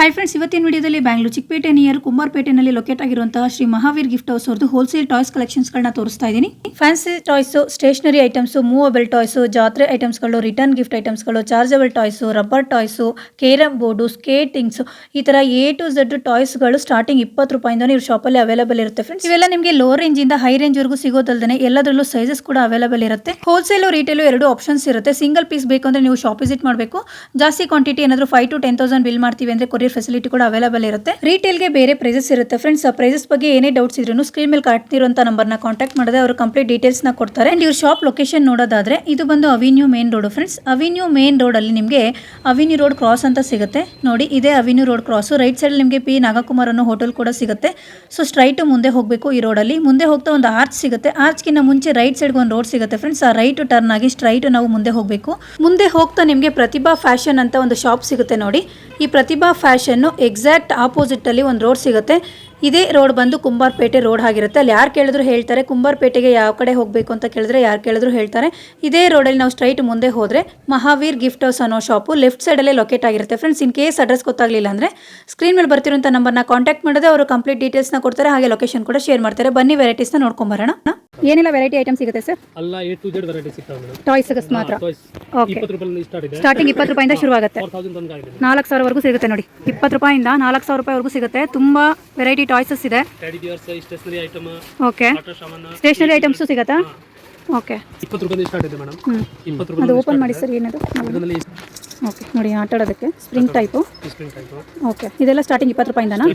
Hi friends ಇವತ್ತಿನ ವಿಡಿಯೋದಲ್ಲಿ Bangalore Chickpet near ಕುಂಬಾರ್ಪೇಟೆನಲ್ಲಿ ಲೊಕೇಟ್ ಆಗಿರುವಂತಹ ಶ್ರೀ ಮಹಾವೀರ್ ಗಿಫ್ಟ್ ಹೌಸ್ ಅವರದು ಹೋಲ್ಸೇಲ್ ಟಾಯ್ಸ್ ಕಲೆಕ್ಷನ್ಸ್ಗಳನ್ನ ತೋರಿಸ್ತಾ ಇದ್ದೀನಿ. Fancy toys stationery items movable toys ಜಾತ್ರೆ ಐಟಮ್ಸ್ಗಳು return gift ಐಟಮ್ಸ್ಗಳು chargeable toys rubber toys carrom board skatings ಈ ತರ ಎ ಟು ಝಡ್ ಟಾಯ್ಸ್ಗಳು ಸ್ಟಾರ್ಟಿಂಗ್ ಇಪ್ಪತ್ತು ರೂಪಾಯಿಂದ ಇವ್ರ ಶಾಪಲ್ಲಿ ಅವೈಲೇಬಲ್ ಇರುತ್ತೆ ಫ್ರೆಂಡ್ಸ್ ಇವೆಲ್ಲ ನಿಮಗೆ ಲೋ ರೇಂಜ್ ಇಂದ ಹೈ ರೇಂಜ್ ವರೆಗೂ ಸಿಗೋದಲ್ದೇ ಎಲ್ಲದರಲ್ಲೂ ಸೈಜಸ್ ಕೂಡ ಅವೈಲೇಬಲ್ ಇರುತ್ತೆ. ಹೋಲ್ಸೇಲ್ ರಿಟೇಲು ಎರಡು ಆಪ್ಷನ್ಸ್ ಇರುತ್ತೆ. ಸಿಂಗಲ್ ಪೀಸ್ ಬೇಕು ಅಂದ್ರೆ ನೀವು ಶಾಪ್ ವಿಸಿಟ್ ಮಾಡಬೇಕು. ಜಾಸ್ತಿ ಕ್ವಾಂಟಿಟಿ ಏನಾದರೂ five to ten thousand bill ಮಾಡ್ತೀವಿ ಅಂದ್ರೆ ಕೊರಿಯರ್ ಫೆಸಿಲಿಟಿ ಕೂಡ ಅವೈಲೇಬಲ್ ಇರುತ್ತೆ. ರಿಟೇಲ್ಗೆ ಬೇರೆ ಪ್ರೈಸಸ್ ಇರುತ್ತೆ. ಫ್ರೆಂಡ್ಸ್ ಆ ಪ್ರೈಸಸ್ ಬಗ್ಗೆ ಏನೇ ಡೌಟ್ಸ್ ಇದ್ರು ಸ್ಕ್ರೀನ್ ಮೇಲೆ ಕಾಡ್ತಿರುವಂತ ನಂಬರ್ನ ಕಾಂಟ್ಯಾಕ್ಟ್ ಮಾಡಿದ್ರೆ ಅವರು ಕಂಪ್ಲೀಟ್ ಡೀಟೇಲ್ಸ್ನ ಕೊಡ್ತಾರೆ. ಅಂಡ್ ಇವ್ರ ಶಾಪ್ ಲೊಕೇಶನ್ ನೋಡೋದಾದ್ರೆ ಇದು ಬಂದು avenue main road friends avenue main road ಅಲ್ಲಿ ನಿಮಗೆ ಅವಿನ್ಯೂ ರೋಡ್ ಕ್ರಾಸ್ ಅಂತ ಸಿಗುತ್ತೆ. ನೋಡಿ, ಇದೇ avenue road cross right side ನಿಮಗೆ ಪಿ ನಾಗಕುಮಾರ್ ಅನ್ನೋ ಹೋಟೆಲ್ ಕೂಡ ಸಿಗುತ್ತೆ. ಸೊ ಸ್ಟ್ರೈಟ್ ಮುಂದೆ ಹೋಗಬೇಕು ಈ ರೋಡ್ ಅಲ್ಲಿ. ಮುಂದೆ ಹೋಗ್ತಾ ಒಂದು ಆರ್ಚ್ ಸಿಗುತ್ತೆ. ಆರ್ಚ್ಗಿಂತ ಮುಂಚೆ ರೈಟ್ ಸೈಡ್ ಒಂದು ರೋಡ್ ಸಿಗುತ್ತೆ ಫ್ರೆಂಡ್ಸ್ ಆ ರೈಟ್ ಟರ್ನ್ ಆಗಿ ಸ್ಟ್ರೈಟ್ ನಾವು ಮುಂದೆ ಹೋಗಬೇಕು. ಮುಂದೆ ಹೋಗ್ತಾ ನಿಮಗೆ ಪ್ರತಿಭಾ ಫ್ಯಾಷನ್ ಅಂತ ಒಂದು ಶಾಪ್ ಸಿಗುತ್ತೆ ನೋಡಿ. ಈ ಪ್ರತಿಭಾ ಫ್ಯಾಷನ್ನು ಎಕ್ಸಾಕ್ಟ್ ಆಪೋಸಿಟ್ ಅಲ್ಲಿ ಒಂದು ರೋಡ್ ಸಿಗುತ್ತೆ. ಇದೇ ರೋಡ್ ಬಂದು ಕುಂಬಾರ್ಪೇಟೆ ರೋಡ್ ಆಗಿರುತ್ತೆ. ಅಲ್ಲಿ ಯಾರು ಕೇಳಿದ್ರು ಹೇಳ್ತಾರೆ ಕುಂಬಾರ್ಪೇಟೆಗೆ ಯಾವ ಕಡೆ ಹೋಗಬೇಕು ಅಂತ ಕೇಳಿದ್ರೆ ಯಾರು ಕೇಳಿದ್ರು ಹೇಳ್ತಾರೆ. ಇದೇ ರೋಡಲ್ಲಿ ನಾವು ಸ್ಟ್ರೈಟ್ ಮುಂದೆ ಹೋದರೆ ಮಹಾವೀರ್ ಗಿಫ್ಟ್ ಹೌಸ್ ಅನ್ನೋ ಶಾಪು ಲೆಫ್ಟ್ ಸೈಡಲ್ಲೇ ಲೊಕೇಟ್ ಆಗಿರುತ್ತೆ. ಫ್ರೆಂಡ್ಸ್ ಇನ್ ಕೇಸ್ ಅಡ್ರೆಸ್ ಗೊತ್ತಾಗಲಿಲ್ಲ ಅಂದರೆ ಸ್ಕ್ರೀನ್ ಮೇಲೆ ಬರ್ತಿರೋಂಥ ನಂಬರ್ನ ಕಾಂಟ್ಯಾಕ್ಟ್ ಮಾಡಿದ್ರೆ ಅವರು ಕಂಪ್ಲೀಟ್ ಡೀಟೇಲ್ಸ್ನ ಕೊಡ್ತಾರೆ ಹಾಗೆ ಲೊಕೇಶನ್ ಕೂಡ ಶೇರ್ ಮಾಡ್ತಾರೆ. ಬನ್ನಿ ವೆರೈಟೀಸ್ನ ನೋಡ್ಕೊಂಬರೋಣ ಏನೆಲ್ಲ ವೆರೈಟಿ ಐಟಮ್ ಸಿಗುತ್ತೆ ಸರ್ ಅಲ್ಲ ಎ ಟು ಜೆಡ್ ವೆರೈಟಿ ಸಿಗ್ತಾವೆ ಮೇಡಮ್ ಟಾಯ್ಸ್ ಮಾತ್ರ. ಓಕೆ ಸ್ಟಾರ್ಟಿಂಗ್ ಇಪ್ಪತ್ತು ರೂಪಾಯಿಂದ ಶುರುವಾಗುತ್ತೆ ಆಗುತ್ತೆ. ನಾಲ್ಕು ಸಾವಿರವರೆಗೂ ಸಿಗುತ್ತೆ ನೋಡಿ. ಇಪ್ಪತ್ತು ರೂಪಾಯಿಂದ ನಾಲ್ಕು ಸಾವಿರ ರೂಪಾಯಿವರೆಗೂ ಸಿಗುತ್ತೆ. ತುಂಬ ವೆರೈಟಿ ಟಾಯ್ಸಸ್ ಇದೆ? ಓಕೆ ಸ್ಟೇಷನರಿ ಐಟಮ್ಸು ಸಿಗುತ್ತಾ? ಓಕೆ ಇಪ್ಪತ್ತು ರೂಪಾಯಿ ಸ್ಟಾರ್ಟ್ ಇದೆ ಮೇಡಮ್ ಹ್ಞೂ ಇಪ್ಪತ್ತು ಅದು ಓಪನ್ ಮಾಡಿ ಸರ್ ಏನದು? ಓಕೆ ನೋಡಿ ಆಟ ಆಡೋದಕ್ಕೆ ಸ್ಪ್ರಿಂಗ್ ಟೈಪು ಓಕೆ ಇದೆಲ್ಲ ಸ್ಟಾರ್ಟಿಂಗ್ ಇಪ್ಪತ್ತು ರೂಪಾಯಿಂದನಾ?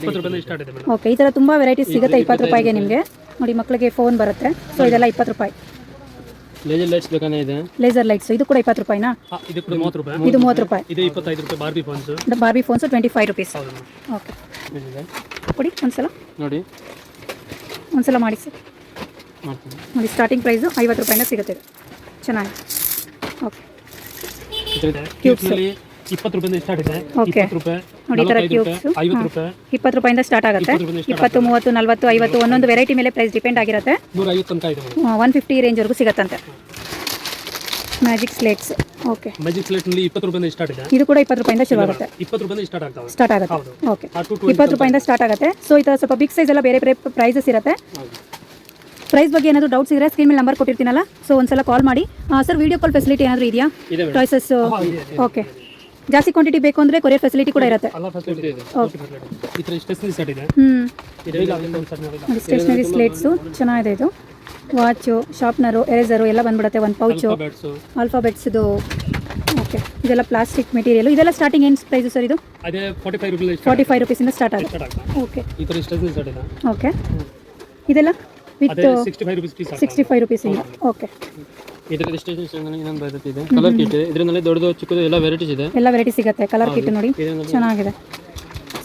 ಓಕೆ ಈ ಥರ ತುಂಬ ವೆರೈಟೀಸ್ ಸಿಗುತ್ತೆ ಇಪ್ಪತ್ತು ರೂಪಾಯಿಗೆ ನಿಮಗೆ? ನೋಡಿ ಮಕ್ಕಳಿಗೆ ಫೋನ್ ಬರುತ್ತೆ. ಸೊ ಇದೆಲ್ಲ ಇಪ್ಪತ್ತು ರೂಪಾಯಿ. ಲೇಜರ್ ಲೈಟ್ಸ್ ಬೇಕಾನೆ ಇದೆ. ಲೇಸರ್ ಲೈಟ್ಸ್ ಇದು ಕೂಡ ಇಪ್ಪತ್ತು ರೂಪಾಯಿನಾ? ಇದು ಕೂಡ ಮೂವತ್ತು ರೂಪಾಯಿ. ಇದು ಮೂವತ್ತು ರೂಪಾಯಿ. ಇದು ಇಪ್ಪತ್ತೈದು ರೂಪಾಯಿ Barbie phones Barbie phones twenty five rupees okay ಕೊಡಿ ಒಂದ್ಸಲ. ನೋಡಿ. ಒಂದ್ಸಲ ಮಾಡಿ ಸರ್. ನೋಡಿ ಸ್ಟಾರ್ಟಿಂಗ್ ಪ್ರೈಸು ಐವತ್ತು ರೂಪಾಯಿಂದ ಸಿಗುತ್ತೆ ಚೆನ್ನಾಗಿ ಓಕೆ ಕ್ಯೂಬ್ಸ್ನಲ್ಲಿ ಇಪ್ಪತ್ತು ರೂಪಾಯಿಂದ ಸ್ಟಾರ್ಟ್ ಇದೆ. Okay. ಇಪ್ಪತ್ತು ರೂಪಾಯಿ ನೋಡಿ ಈ ಥರ ಕ್ಯೂಬ್ಸು ಐವತ್ತು ರೂಪಾಯಿ. ಇಪ್ಪತ್ತು ರೂಪಾಯಿಂದ ಸ್ಟಾರ್ಟ್ ಆಗುತ್ತೆ. ಇಪ್ಪತ್ತು ಮೂವತ್ತು ನಲ್ವತ್ತು ಐವತ್ತು ಒಂದೊಂದು ವೆರೈಟಿ ಮೇಲೆ ಪ್ರೈಸ್ ಡಿಪೆಂಡ್ ಆಗಿರುತ್ತೆ. ನೂರ ಐವತ್ತು ತನಕ ಇದೆ ಮೇಡಮ್. ಒನ್ ಫಿಫ್ಟಿ ರೇಂಜ್ವರೆಗೂ ಸಿಗತ್ತಂತೆ. ಮ್ಯಾಜಿಕ್ ಸ್ಲೇಟ್ಸ್ ಓಕೆ ಮ್ಯಾಜಿಕ್ ಸ್ಲೇಟ್ನಲ್ಲಿ ಇಪ್ಪತ್ತು ರೂಪಾಯಿಂದ ಸ್ಟಾರ್ಟ್ ಇದೆ. ಇದು ಕೂಡ ಇಪ್ಪತ್ತು ರೂಪಾಯಿಂದ ಶುರು ಆಗುತ್ತೆ. ಇಪ್ಪತ್ತು ರೂಪಾಯಿಂದ ಸ್ಟಾರ್ಟ್ ಆಗ್ತಾವೆ ಸ್ಟಾರ್ಟ್ ಆಗುತ್ತೆ. ಓಕೆ ಇಪ್ಪತ್ತು ರೂಪಾಯಿಂದ ಸ್ಟಾರ್ಟ್ ಆಗುತ್ತೆ. ಸೊ ಈ ಥರ ಸ್ವಲ್ಪ ಬಿಗ್ ಸೈಜ್ ಎಲ್ಲ ಬೇರೆ ಬೇರೆ ಪ್ರೈಸಸ್ ಇರುತ್ತೆ. ಪ್ರೈಸ್ ಬಗ್ಗೆ ಏನಾದರೂ ಡೌಟ್ಸ್ ಇದ್ರೆ ಸ್ಕ್ರೀನ್ ಮೇಲೆ ನಂಬರ್ ಕೊಟ್ಟಿರ್ತೀನಲ್ಲ. ಸೊ ಒಂದ್ಸಲ ಕಾಲ್ ಮಾಡಿ. ಸರ್ ವಿಡಿಯೋ ಕಾಲ್ ಫೆಸಿಲಿಟಿ ಏನಾದರೂ ಇದೆಯಾ? ಟಾಯ್ಸಸ್. ಓಕೆ ಜಾಸ್ತಿ ಕ್ವಾಂಟಿಟಿ ಬೇಕು ಅಂದ್ರೆ ಕೊರಿಯರ್ ಫೆಸಿಲಿಟಿ ಕೂಡ ಇರುತ್ತೆ. ಎಲ್ಲ ಫೆಸಿಲಿಟಿ ಇದೆ. ಈ ಥರ ಸ್ಟೇಷನರಿ ಸೆಟ್ ಇದೆ. ಸ್ಟೇಷನರಿ ಸ್ಲೇಟ್ಸು ಚೆನ್ನಾಗಿದೆ ಇದು. ವಾಚು ಶಾರ್ಪ್ನರು ಎರೇಸರು ಎಲ್ಲ ಬಂದ್ಬಿಡುತ್ತೆ. ಒಂದು ಪೌಚು ಆಲ್ಫಾಬೆಟ್ಸ್ ಆಲ್ಫಾಬೆಟ್ಸ್ದು ಓಕೆ ಇದೆಲ್ಲ ಪ್ಲಾಸ್ಟಿಕ್ ಮೆಟೀರಿಯಲ್ ಇದೆಲ್ಲ ಸ್ಟಾರ್ಟಿಂಗ್ ಏನು ಪ್ರೈಸು ಸರ್ ಇದು? ಅದೇ forty five rupees forty five ರುಪೀಸಿಂದ start ಆಗುತ್ತೆ. ಓಕೆ ಈ ಥರ ಸ್ಟೇಷನರಿ ಸೆಟ್ ಇದೆ. ಓಕೆ ಇದೆಲ್ಲ? With sixty five rupees piece sixty five ರುಪೀಸಿಂದ okay ಇದರಲ್ಲಿ ಸ್ಟೇಷನ್ ಇನ್ನೊಂದು ಬರುತ್ತಿದೆ ಇದೆ ಕಲರ್ ಕಿಟ್ ಇದೆ ಇದರಲ್ಲಿ ದೊಡ್ಡದು ಚಿಕ್ಕದು ಎಲ್ಲ ವೆರೈಟೀಸ್ ಇದೆ. ಎಲ್ಲ ವೆರೈಟಿ ಸಿಗುತ್ತೆ. ಕಲರ್ ಕಿಟ್ ನೋಡಿ. ಚೆನ್ನಾಗಿದೆ.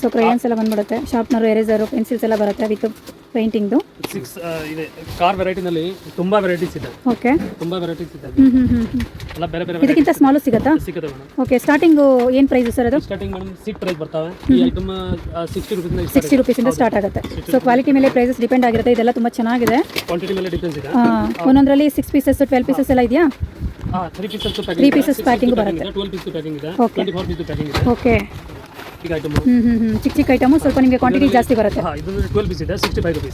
ಸೊ ಕ್ರಯನ್ಸ್ ಎಲ್ಲ ಬಂದ್ಬಿಡುತ್ತೆ. ಶಾರ್ಪ್ನರು ಎರೇಸರು ಪೆನ್ಸಿಲ್ಸ್ ಎಲ್ಲ ಬರುತ್ತೆ ವಿತ್ ಪೇಂಟಿಂಗ್ದು ಸಿಕ್ಸ್ ಇದೆ. ಕಾರ್ ವೆರೈಟಿನಲ್ಲಿ ತುಂಬಾ ವೆರೈಟೀಸ್ ಇದೆ. ಓಕೆ ತುಂಬಾ ವೆರೈಟೀಸ್ ಇದೆ. ಎಲ್ಲ ಬೇರೆ ಬೇರೆ ಇದಕ್ಕಿಂತ ಸ್ಮಾಲ್ ಸಿಗುತ್ತಾ? ಸಿಗುತ್ತೆ ಮೇಡಮ್. ಓಕೆ ಸ್ಟಾರ್ಟಿಂಗ್ ಏನ್ ಪ್ರೈಸ್ ಸರ್ ಅದು? ಸ್ಟಾರ್ಟಿಂಗ್ ಮೇಡಮ್ ಸೀಟ್ ಪ್ರೈಸ್ ಬರ್ತಾವೆ. ಈ ಐಟಮ್ ಸಿಕ್ಸ್ಟಿ ರುಪೀಸ್ ಸಿಕ್ಸ್ಟಿ ರುಪೀಸಿಂದ ಸ್ಟಾರ್ಟ್ ಆಗುತ್ತೆ. ಸೊ ಕ್ವಾಲಿಟಿ ಮೇಲೆ ಪ್ರೈಸಸ್ ಡಿಪೆಂಡ್ ಆಗಿರುತ್ತೆ. ಇದೆಲ್ಲ ತುಂಬಾ ಚೆನ್ನಾಗಿದೆ. ಕ್ವಾಂಟಿಟಿ ಮೇಲೆ ಡಿಫ್ರೆನ್ಸ್ ಇದೆ. ಒಂದೊಂದರಲ್ಲಿ ಸಿಕ್ಸ್ ಪೀಸಸ್ ಟ್ವೆಲ್ ಪೀಸಸ್ ಎಲ್ಲ ಇದೆಯಾ? ಹಾಂ three pieces three pieces packing ಬರುತ್ತೆ. ಟ್ವೆಲ್ ಪೀಸ್ ಪ್ಯಾಕಿಂಗ್ ಇದೆ. ಟ್ವೆಂಟಿ ಫೋರ್ ಪೀಸ್ ಪ್ಯಾಕಿಂಗ್ ಇದೆ. ಓಕೆ ಐಟಮ್ ಹ್ಞೂ ಚಿಕ್ಕ ಚಿಕ್ಕ ಐಟಮು ಸ್ವಲ್ಪ ನಿಮಗೆ ಕ್ವಾಂಟಿಟಿ ಜಾಸ್ತಿ ಬರುತ್ತೆ.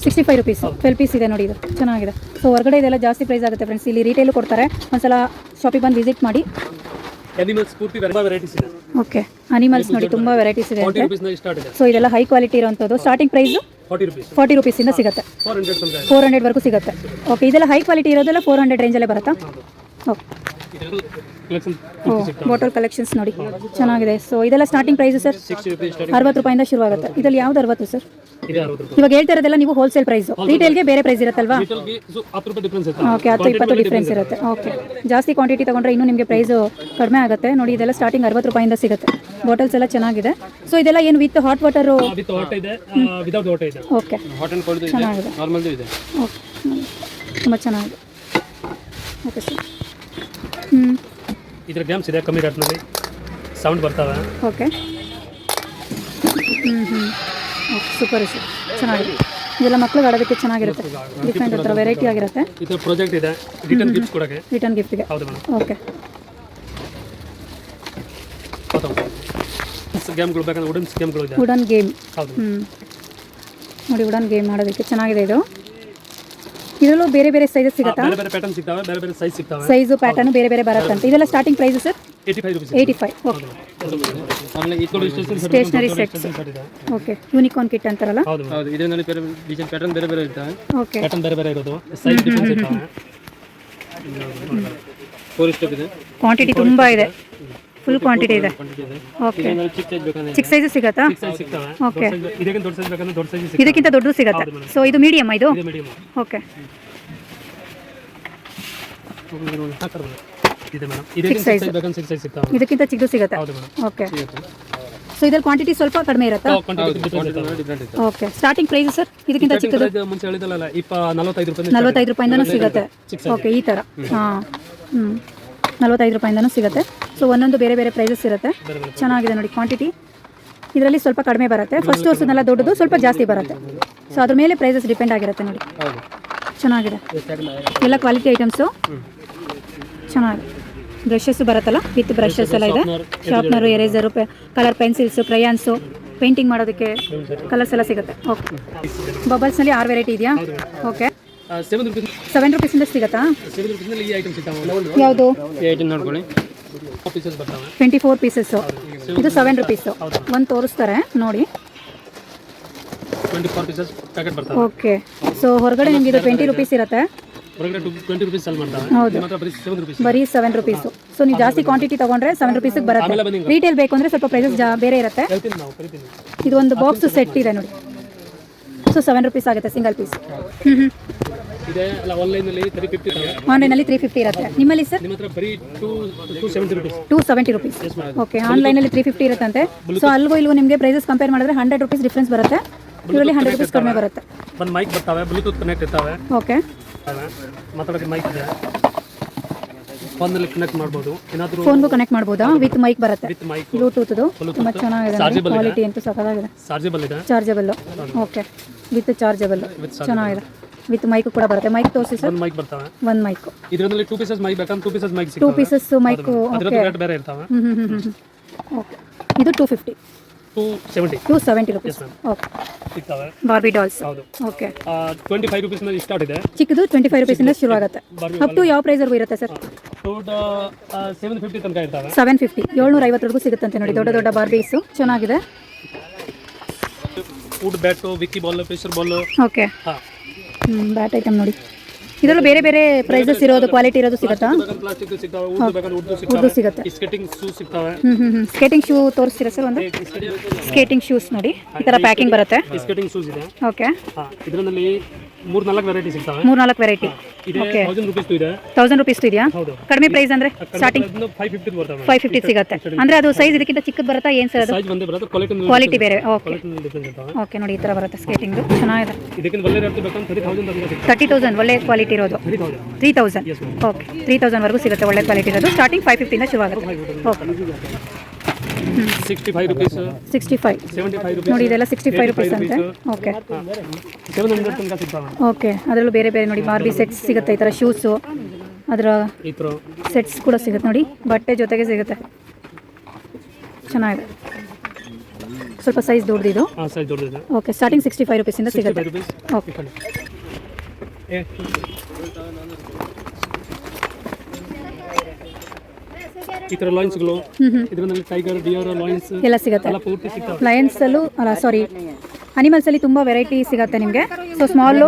Sixty five rupees twelve piece ಇದೆ ನೋಡಿ ಇದು. ಚೆನ್ನಾಗಿದೆ. ಸೊ ಹೊರಗಡೆ ಇದೆಲ್ಲ ಜಾಸ್ತಿ ಪ್ರೈಸ್ ಆಗುತ್ತೆ ಫ್ರೆಂಡ್ಸ್ ಇಲ್ಲಿ ರೀಟೇಲ್ ಕೊಡ್ತಾರೆ. ಒಂದ್ಸಲ ಶಾಪಿಗೆ ಬಂದು ವಿಸಿಟ್ ಮಾಡಿ. ಅನಿಮಲ್ಸ್ ಪೂರ್ತಿ ತುಂಬ ವೆರೈಟೀಸ್ ಇದೆ. ಓಕೆ ಅನಿಮಲ್ಸ್ ನೋಡಿ ತುಂಬಾ ವೆರೈಟೀಸ್ ಇದೆ ಸೊ ಇದೆಲ್ಲ ಹೈ ಕ್ವಾಲಿಟಿ ಇರುವಂತದ್ದು. ಸ್ಟಾರ್ಟಿಂಗ್ ಪ್ರೈಸ್ ಫಾರ್ಟಿ ರುಪೀಸ್ ಇಂದ ಸಿಗುತ್ತೆ. ಫೋರ್ ಹಂಡ್ರೆಡ್ ವರ್ಗೂ ಸಿಗುತ್ತೆ. ಓಕೆ ಇದೆಲ್ಲ ಹೈ ಕ್ವಾಲಿಟಿ ಇರೋದೆಲ್ಲ ಫೋರ್ ಹಂಡ್ರೆಡ್ ರೇಂಜಲ್ಲೇ ಬರುತ್ತಾ? ಓಕೆ ಬಾಟಲ್ ಕಲೆಕ್ಷನ್ಸ್ ನೋಡಿ. ಚೆನ್ನಾಗಿದೆ. ಸೊ ಇದೆಲ್ಲ ಸ್ಟಾರ್ಟಿಂಗ್ ಪ್ರೈಸ್ ಸರ್? ಅರವತ್ತು ರೂಪಾಯಿಂದ ಶುರುವಾಗುತ್ತೆ. ಇದರಲ್ಲಿ ಯಾವ್ದು ಅರವತ್ತು ಸರ್? ಇದೆ ಅರವತ್ತು ರೂಪಾಯಿ. ಇವಾಗ ಹೇಳ್ತಾ ಇರೋದೆಲ್ಲ ನೀವು ಹೋಲ್ಸೇಲ್ ಪ್ರೈಸ್ ರಿಟೇಲ್ಗೆ ಬೇರೆ ಪ್ರೈಸ್ ಇರುತ್ತಲ್ವಾ? ಓಕೆ ಹತ್ತು ಇಪ್ಪತ್ತು ಡಿಫ್ರೆನ್ಸ್ ಇರುತ್ತೆ. ಓಕೆ ಜಾಸ್ತಿ ಕ್ವಾಂಟಿಟಿ ತಗೊಂಡ್ರೆ ಇನ್ನೂ ನಿಮಗೆ ಪ್ರೈಸ್ ಕಡಿಮೆ ಆಗುತ್ತೆ. ನೋಡಿ ಇದೆಲ್ಲ ಸ್ಟಾರ್ಟಿಂಗ್ ಅರವತ್ತು ರೂಪಾಯಿಂದ ಸಿಗುತ್ತೆ. ಬಾಟಲ್ಸ್ ಎಲ್ಲ ಚೆನ್ನಾಗಿದೆ. ಸೊ ಇದೆಲ್ಲ ಏನು with hot water okay hot and cold ಇದೆ. ಚೆನ್ನಾಗಿದೆ. ಇದೆ. ಓಕೆ ತುಂಬ ಚೆನ್ನಾಗಿದೆ. ಓಕೆ ಸರ್ ಹ್ಞೂ ಇದ್ರ ಗ್ಯಾಮ್ಸ್ ಇದೆ ಕಮ್ಮಿ ರೇಟ್ನಲ್ಲಿ ಸೌಂಡ್ ಬರ್ತವೆ ಓಕೆ ಹ್ಞೂ ಹ್ಞೂ ಓಕೆ ಸೂಪರ್ ಸರ್ ಚೆನ್ನಾಗಿದೆ. ಇದೆಲ್ಲ ಮಕ್ಳಿಗೆ ಆಡೋದಕ್ಕೆ ಚೆನ್ನಾಗಿರುತ್ತೆ. ಡಿಫ್ರೆಂಟ್ ಹತ್ರ ವೆರೈಟಿ ಆಗಿರುತ್ತೆ. ಈ ಥರ ಪ್ರಾಜೆಕ್ಟ್ ಇದೆ. ರಿಟರ್ನ್ ಗಿಫ್ಟ್ ಕೊಡೋಕ್ಕೆ ರಿಟರ್ನ್ ಗಿಫ್ಟ್ಗೆ ಹೌದು ಮೇಡಮ್. ಓಕೆ ಗೇಮ್ಗಳು ಬೇಕಂದ್ರೆ ವುಡನ್ ಗೇಮ್ಗಳು ಇದೆ. ವುಡನ್ ಗೇಮ್ ಹೌದು ಹ್ಞೂ ನೋಡಿ ವುಡನ್ ಗೇಮ್ ಆಡೋದಕ್ಕೆ ಚೆನ್ನಾಗಿದೆ ಇದು. ಇದರಲ್ಲೂ ಬೇರೆ ಬೇರೆ ಸೈಜಸ್ ಸಿಗುತ್ತಾ? ಬೇರೆ ಬೇರೆ ಪ್ಯಾಟರ್ನ್ ಸಿಗ್ತಾವೆ ಬೇರೆ ಬೇರೆ ಸೈಜ್ ಸಿಗ್ತಾವೆ. ಸೈಜು ಪ್ಯಾಟರ್ನ್ ಬೇರೆ ಬೇರೆ ಬರುತ್ತಂತೆ ಇದೆಲ್ಲ starting price sir eighty five rupees okay ಆಮೇಲೆ ಈ ಕಡೆ station stationery sets okay unicorn kit ಅಂತಾರಲ್ಲ? ಹೌದು ಹೌದು. ಇದರಲ್ಲಿ ಬೇರೆ ಡಿಸೈನ್ ಪ್ಯಾಟರ್ನ್ ಬೇರೆ ಬೇರೆ ಇರ್ತವೆ. ಓಕೆ ಪ್ಯಾಟರ್ನ್ ಬೇರೆ ಬೇರೆ ಇರೋದು. ಸೈಜ್ ಡಿಫರೆನ್ಸ್ ಇರ್ತವೆ. ಫೋರ್ ಸ್ಟೆಪ್ ಇದೆ. ಕ್ವಾಂಟಿಟಿ ತುಂಬಾ ಇದೆ. ಫುಲ್ ಕ್ವಾಂಟಿಟಿ ಇದೆ. ಓಕೆ ಚಿಕ್ಕ ಸೈಜ್ ಸಿಗುತ್ತಾ? ಓಕೆ. ಇದಕ್ಕಿಂತ ದೊಡ್ಡ ಸೈಜ್ ಬೇಕಂದ್ರೆ ದೊಡ್ಡ ಸೈಜ್ ಸಿಗ್ತವೆ ಇದಕ್ಕಿಂತ ದೊಡ್ಡದು ಸಿಗುತ್ತೆ? ಸೊ ಇದು ಮೀಡಿಯಮ್ ಇದು? ಓಕೆ ಇದಕ್ಕಿಂತ size. ಸೈಜ್ ಬೇಕಂದ್ರೆ ಸಿಕ್ಸ್ ಸೈಜ್ ಸಿಗ್ತವೆ ಇದಕ್ಕಿಂತ ಚಿಕ್ಕದು ಸಿಗುತ್ತೆ? ಓಕೆ ಸೊ ಇದ್ರಲ್ಲಿ ಕ್ವಾಂಟಿಟಿ ಸ್ವಲ್ಪ ಕಡಿಮೆ ಇರುತ್ತಾ? ಓಕೆ ಸ್ಟಾರ್ಟಿಂಗ್ ಪ್ರೈಸ್ ಸರ್ ಇದಕ್ಕಿಂತ ಚಿಕ್ಕದು? ಮುಂಚೆ ಹೇಳಿದಲ್ಲ ಇಪ್ಪ ನಲವತ್ತೈದು ರೂಪಾಯಿ ನಲ್ವತ್ತೈದು ರೂಪಾಯಿಂದನೂ ಸಿಗುತ್ತೆ. ಓಕೆ ಈ ತರ. ಹಾಂ. ಹ್ಞೂ ನಲ್ವತ್ತೈದು ರೂಪಾಯಿಂದನೂ ಸಿಗುತ್ತೆ. ಸೊ ಒಂದೊಂದು ಬೇರೆ ಬೇರೆ ಪ್ರೈಸಸ್ ಇರುತ್ತೆ. ಚೆನ್ನಾಗಿದೆ ನೋಡಿ ಕ್ವಾಂಟಿಟಿ ಇದರಲ್ಲಿ ಸ್ವಲ್ಪ ಕಡಿಮೆ ಬರುತ್ತೆ. ಫಸ್ಟ್ ವರ್ಷದನ್ನೆಲ್ಲ ದೊಡ್ಡದು, ಸ್ವಲ್ಪ ಜಾಸ್ತಿ ಬರುತ್ತೆ. ಸೊ ಅದ್ರ ಮೇಲೆ ಪ್ರೈಸಸ್ ಡಿಪೆಂಡ್ ಆಗಿರುತ್ತೆ ನೋಡಿ. ಚೆನ್ನಾಗಿದೆ. ಎಲ್ಲ ಕ್ವಾಲಿಟಿ ಐಟಮ್ಸು ಚೆನ್ನಾಗಿ. ಬ್ರಷಸ್ ಬರುತ್ತಲ್ಲ? ವಿತ್ ಬ್ರಷಸ್ ಎಲ್ಲ ಇದೆ. Sharpener eraser colour pencils crayons painting ಮಾಡೋದಕ್ಕೆ ಕಲರ್ಸ್ ಎಲ್ಲ ಸಿಗುತ್ತೆ. ಓಕೆ ಬಬಲ್ಸ್ನಲ್ಲಿ ಆರು ವೆರೈಟಿ ಇದೆಯಾ? ಓಕೆ ಸೆವೆನ್ ರುಪೀಸ್ ಸೆವೆನ್ ರುಪೀಸಿಂದ ಸಿಗುತ್ತಾ? ಸೆವೆನ್ ರುಪೀಸ್ನಲ್ಲಿ ಈ ಐಟಮ್ ಸಿಗ್ತಾವೆ? ಯಾವುದು? ಐಟಮ್ ನೋಡ್ಕೊಳ್ಳಿ. ಪೀಸಸ್ ಬರ್ತಾವೆ. ಟ್ವೆಂಟಿ ಫೋರ್ ಪೀಸಸ್ ಇದು ಸೆವೆನ್ ರುಪೀಸ್ ಒಂದು ತೋರಿಸ್ತಾರೆ ನೋಡಿ. ಟ್ವೆಂಟಿ ಫೋರ್ ಪೀಸಸ್ ಪ್ಯಾಕೆಟ್ ಬರ್ತಾವೆ. ಓಕೆ ಸೊ ಹೊರಗಡೆ ನಿಮ್ಗೆ ಇದು ಟ್ವೆಂಟಿ ರುಪೀಸ್ ಇರುತ್ತೆ. ಹೊರಗಡೆ ಟು ಟ್ವೆಂಟಿ ರುಪೀಸ್ ಸೆಲ್ ಮಾಡ್ತಾವೆ. ಹೌದು. ಬರೀ ಸೆವೆನ್ ರುಪೀಸ್ ಸೊ ನೀವು ಜಾಸ್ತಿ ಕ್ವಾಂಟಿಟಿ ತಗೊಂಡ್ರೆ ಸೆವೆನ್ ರುಪೀಸ್ ಬರುತ್ತೆ. ರೀಟೇಲ್ ಬೇಕು ಅಂದರೆ ಸ್ವಲ್ಪ ಪ್ರೈಸಸ್ ಜಾ ಬೇರೆ ಇರುತ್ತೆ. ಇದು ಒಂದು ಬಾಕ್ಸ್ ಸೆಟ್ ಇದೆ ನೋಡಿ. ಸೊ ಸೆವೆನ್ ರುಪೀಸ್ ಆಗುತ್ತೆ ಸಿಂಗಲ್ ಪೀಸ್ ಹ್ಞೂ ಹ್ಞೂ ಆನ್ಲೈನಲ್ಲಿ ತ್ರೀ ಫಿಫ್ಟಿ ಇರುತ್ತೆ. ನಿಮ್ಮಲ್ಲಿ sir two seventy rupees okay ಆನ್ಲೈನಲ್ಲಿ ತ್ರೀ ಫಿಫ್ಟಿ ಇರುತ್ತಂತೆ. ಸೊ ಅಲ್ಗೂ ಇಲ್ಗೂ ನಿಮಗೆ ಪ್ರೈಸಸ್ ಕಂಪೇರ್ ಮಾಡಿದ್ರೆ ಹಂಡ್ರೆಡ್ ರುಪೀಸ್ ಡಿಫ್ರೆನ್ಸ್ ಬರುತ್ತೆ. ಇದರಲ್ಲಿ ಹಂಡ್ರೆಡ್ ರುಪೀಸ್ ಕಡಿಮೆ ಬರುತ್ತೆ. ಒಂದು ಮೈಕ್ ಬರ್ತಾವೆ ಬ್ಲೂಟೂತ್ ಕನೆಕ್ಟ್ ಇರ್ತವೆ. ಓಕೆ ಅವೆ. ಮೈಕ್ ಇದೆ. ಫೋನಲ್ಲಿ ಕನೆಕ್ಟ್ ಮಾಡ್ಬೋದು. ಏನಾದರೂ ಫೋನ್ಗೂ ಕನೆಕ್ಟ್ ಮಾಡ್ಬೋದಾ? ವಿತ್ ಮೈಕ್ ಬರುತ್ತೆ. ವಿತ್ ಮೈಕ್ ಬ್ಲೂಟೂತ್ದು ತುಂಬ ಚೆನ್ನಾಗಿದೆ ಕ್ವಾಲಿಟಿ ಅಂತೂ ಸಖತ್ತಾಗಿದೆ. ಚಾರ್ಜಬಲ್ ಇದೆ. Chargeable okay with chargeable. ಚೆನ್ನಾಗಿದೆ. ವಿತ್ ಮೈಕ್ ಕೂಡ ಬರುತ್ತೆ. ಮೈಕ್ ತೋರಿಸಿ ಸರ್. ಒಂದು ಮೈಕ್ ಬರ್ತಾವೆ. ಒಂದು ಮೈಕ್. ಇದರಲ್ಲಿ ಟೂ ಪೀಸಸ್ ಮೈಕ್ ಬೇಕಾ? Two pieces mic two pieces mic ಅದ್ರ ಓಕೆ ರೇಟ್ ಬೇರೆ ಇರ್ತಾವೆ. ಓಕೆ ಇದು two fifty two seventy two rupees okay ಸಿಗ್ತಾವೆ. ಬಾರ್ಬಿ ಡಾಲ್ಸ್ ಹೌದು. Okay twenty five rupees start ಇದೆ. ಚಿಕ್ಕದು ಟ್ವೆಂಟಿ ಫೈವ್ ರುಪೀಸಿಂದ ಶುರು ಆಗುತ್ತೆ. ಅಪ್ ಟು ಯಾವ ಪ್ರೈಸ್ವರೆಗೂ ಇರುತ್ತೆ ಸರ್? ಟೋಟ ಸೆವೆನ್ ಫಿಫ್ಟಿ ತನಕ ಇರ್ತಾವೆ. ಸೆವೆನ್ ಫಿಫ್ಟಿ ಏಳ್ನೂರ ಐವತ್ತರೆಗೂ ಸಿಗುತ್ತಂತೆ ನೋಡಿ. ದೊಡ್ಡ ದೊಡ್ಡ ಬಾರ್ಬೀಸ್ ಚೆನ್ನಾಗಿದೆ. ಫುಡ್ ಬ್ಯಾಟು ವಿಕ್ಕಿ ಬಾಲ್ ಪ್ರೆಷರ್ ಬಾಲ್ ಓಕೆ ಹಾಂ. ಬ್ಯಾಟ್ ಐಟಮ್ ನೋಡಿ. ಇದರಲ್ಲಿ ಬೇರೆ ಬೇರೆ ಪ್ರೈಸಸ್ ಇರೋದು ಕ್ವಾಲಿಟಿ ಇರೋದು ಸಿಗುತ್ತಾ? ಪ್ಲಾಸ್ಟಿಕ್ ಸಿಗ್ತಾವೆ ಉರ್ದು ಬೇಕಾದ್ರೆ ಉರ್ದು ಸಿಗ್ತಾವೆ. ಸಿಗುತ್ತೆ. ಸ್ಕೇಟಿಂಗ್ ಶೂ ಸಿಗ್ತಾವೆ. ಸ್ಕೇಟಿಂಗ್ ಶೂ ತೋರಿಸ್ತೀರಾ ಸರ್ ಒಂದು? ಸ್ಕೇಟಿಂಗ್ ಶೂಸ್ ನೋಡಿ. ಈ ತರ ಪ್ಯಾಕಿಂಗ್ ಬರುತ್ತೆ. ಸ್ಕೇಟಿಂಗ್ ಶೂಸ್ ಇದೆ. ಓಕೆ ಹಾಂ ಇದರಲ್ಲಿ ಮೂರು ನಾಲ್ಕು ವೆರೈಟಿ ಸಿಗ್ತಾವೆ. ಮೂರ್ನಾಲ್ಕು ವೆರೈಟಿ ಓಕೆ ತೌಸಂಡ್ ರುಪೀಸ್ ಇದೆಯಾ? ಕಡಿಮೆ ಪ್ರೈಸ್ ಅಂದ್ರೆ ಸ್ಟಾರ್ಟಿಂಗ್ ಫೈವ್ ಫಿಫ್ಟಿ ಸಿಗುತ್ತೆ. ಅಂದ್ರೆ ಅದು ಸೈಜ್ ಇದಕ್ಕಿಂತ ಚಿಕ್ಕದು ಬರುತ್ತಾ? ಏನು ಸರ್ ಅದು? ಕ್ವಾಲಿಟಿ ಬೇರೆ. ಓಕೆ ಓಕೆ ನೋಡಿ ಈ ಥರ ಬರುತ್ತೆ ಸ್ಕೇಟಿಂಗ್ ಚೆನ್ನಾಗಿದೆ. ತರ್ಟಿ ತೌಸಂಡ್ ಒಳ್ಳೆ ಕ್ವಾಲಿಟಿ ಇರೋದು. ತ್ರೀ ತೌಸಂಡ್ ಓಕೆ ತ್ರೀ ತೌಸಂಡ್ವರೆಗೂ ಸಿಗುತ್ತೆ ಒಳ್ಳೆ ಕ್ವಾಲಿಟಿ ಇರೋದು. ಸ್ಟಾರ್ಟಿಂಗ್ ಫೈವ್ ಫಿಫ್ಟಿಂದ ಶುರು ಆಗುತ್ತೆ. Okay sixty five rupees sixty five seventy five ನೋಡಿ ಇದೆಲ್ಲ ಸಿಕ್ಸ್ಟಿ ಫೈವ್ ರುಪೀಸ್ ಅಂತೆ. ಓಕೆ ಸೆವೆನ್ ಹಂಡ್ರೆಡ್ ತನಕ ಸಿಗ್ತಾವೆ ಓಕೆ ಅದರಲ್ಲೂ ಬೇರೆ ಬೇರೆ ನೋಡಿ ಬಾರ್ಬಿ ಸೆಟ್ಸ್ ಸಿಗುತ್ತೆ ಈ ಥರ ಶೂಸು ಅದರ ಸೆಟ್ಸ್ ಕೂಡ ಸಿಗುತ್ತೆ ನೋಡಿ. ಬಟ್ಟೆ ಜೊತೆಗೆ ಸಿಗುತ್ತೆ. ಚೆನ್ನಾಗಿದೆ. ಸ್ವಲ್ಪ ಸೈಜ್ ದೊಡ್ಡದಿದು ಇದು ಓಕೆ ಸ್ಟಾರ್ಟಿಂಗ್ ಸಿಕ್ಸ್ಟಿ ಫೈವ್ ರುಪೀಸಿಂದ ಸಿಗುತ್ತೆ. ರುಪೀಸ್ ಓಕೆ ಈ ತರ ಲಾಯಿನ್ಸ್ಗಳು ಹ್ಞೂ ಹ್ಞೂ ಇದರಲ್ಲಿ ಟೈಗರ್ ಡಿಯರ್ ಲಾಯಿನ್ಸ್ ಎಲ್ಲ ಸಿಗುತ್ತೆ. ಎಲ್ಲ ಪೂರ್ತಿ ಸಿಗ್ತಾವೆ. ಲಯನ್ಸಲ್ಲೂ ಅಲ್ಲ ಸಾರಿ ಅನಿಮಲ್ಸಲ್ಲಿ ತುಂಬ ವೆರೈಟಿ ಸಿಗುತ್ತೆ ನಿಮಗೆ. ಸೊ ಸ್ಮಾಲ್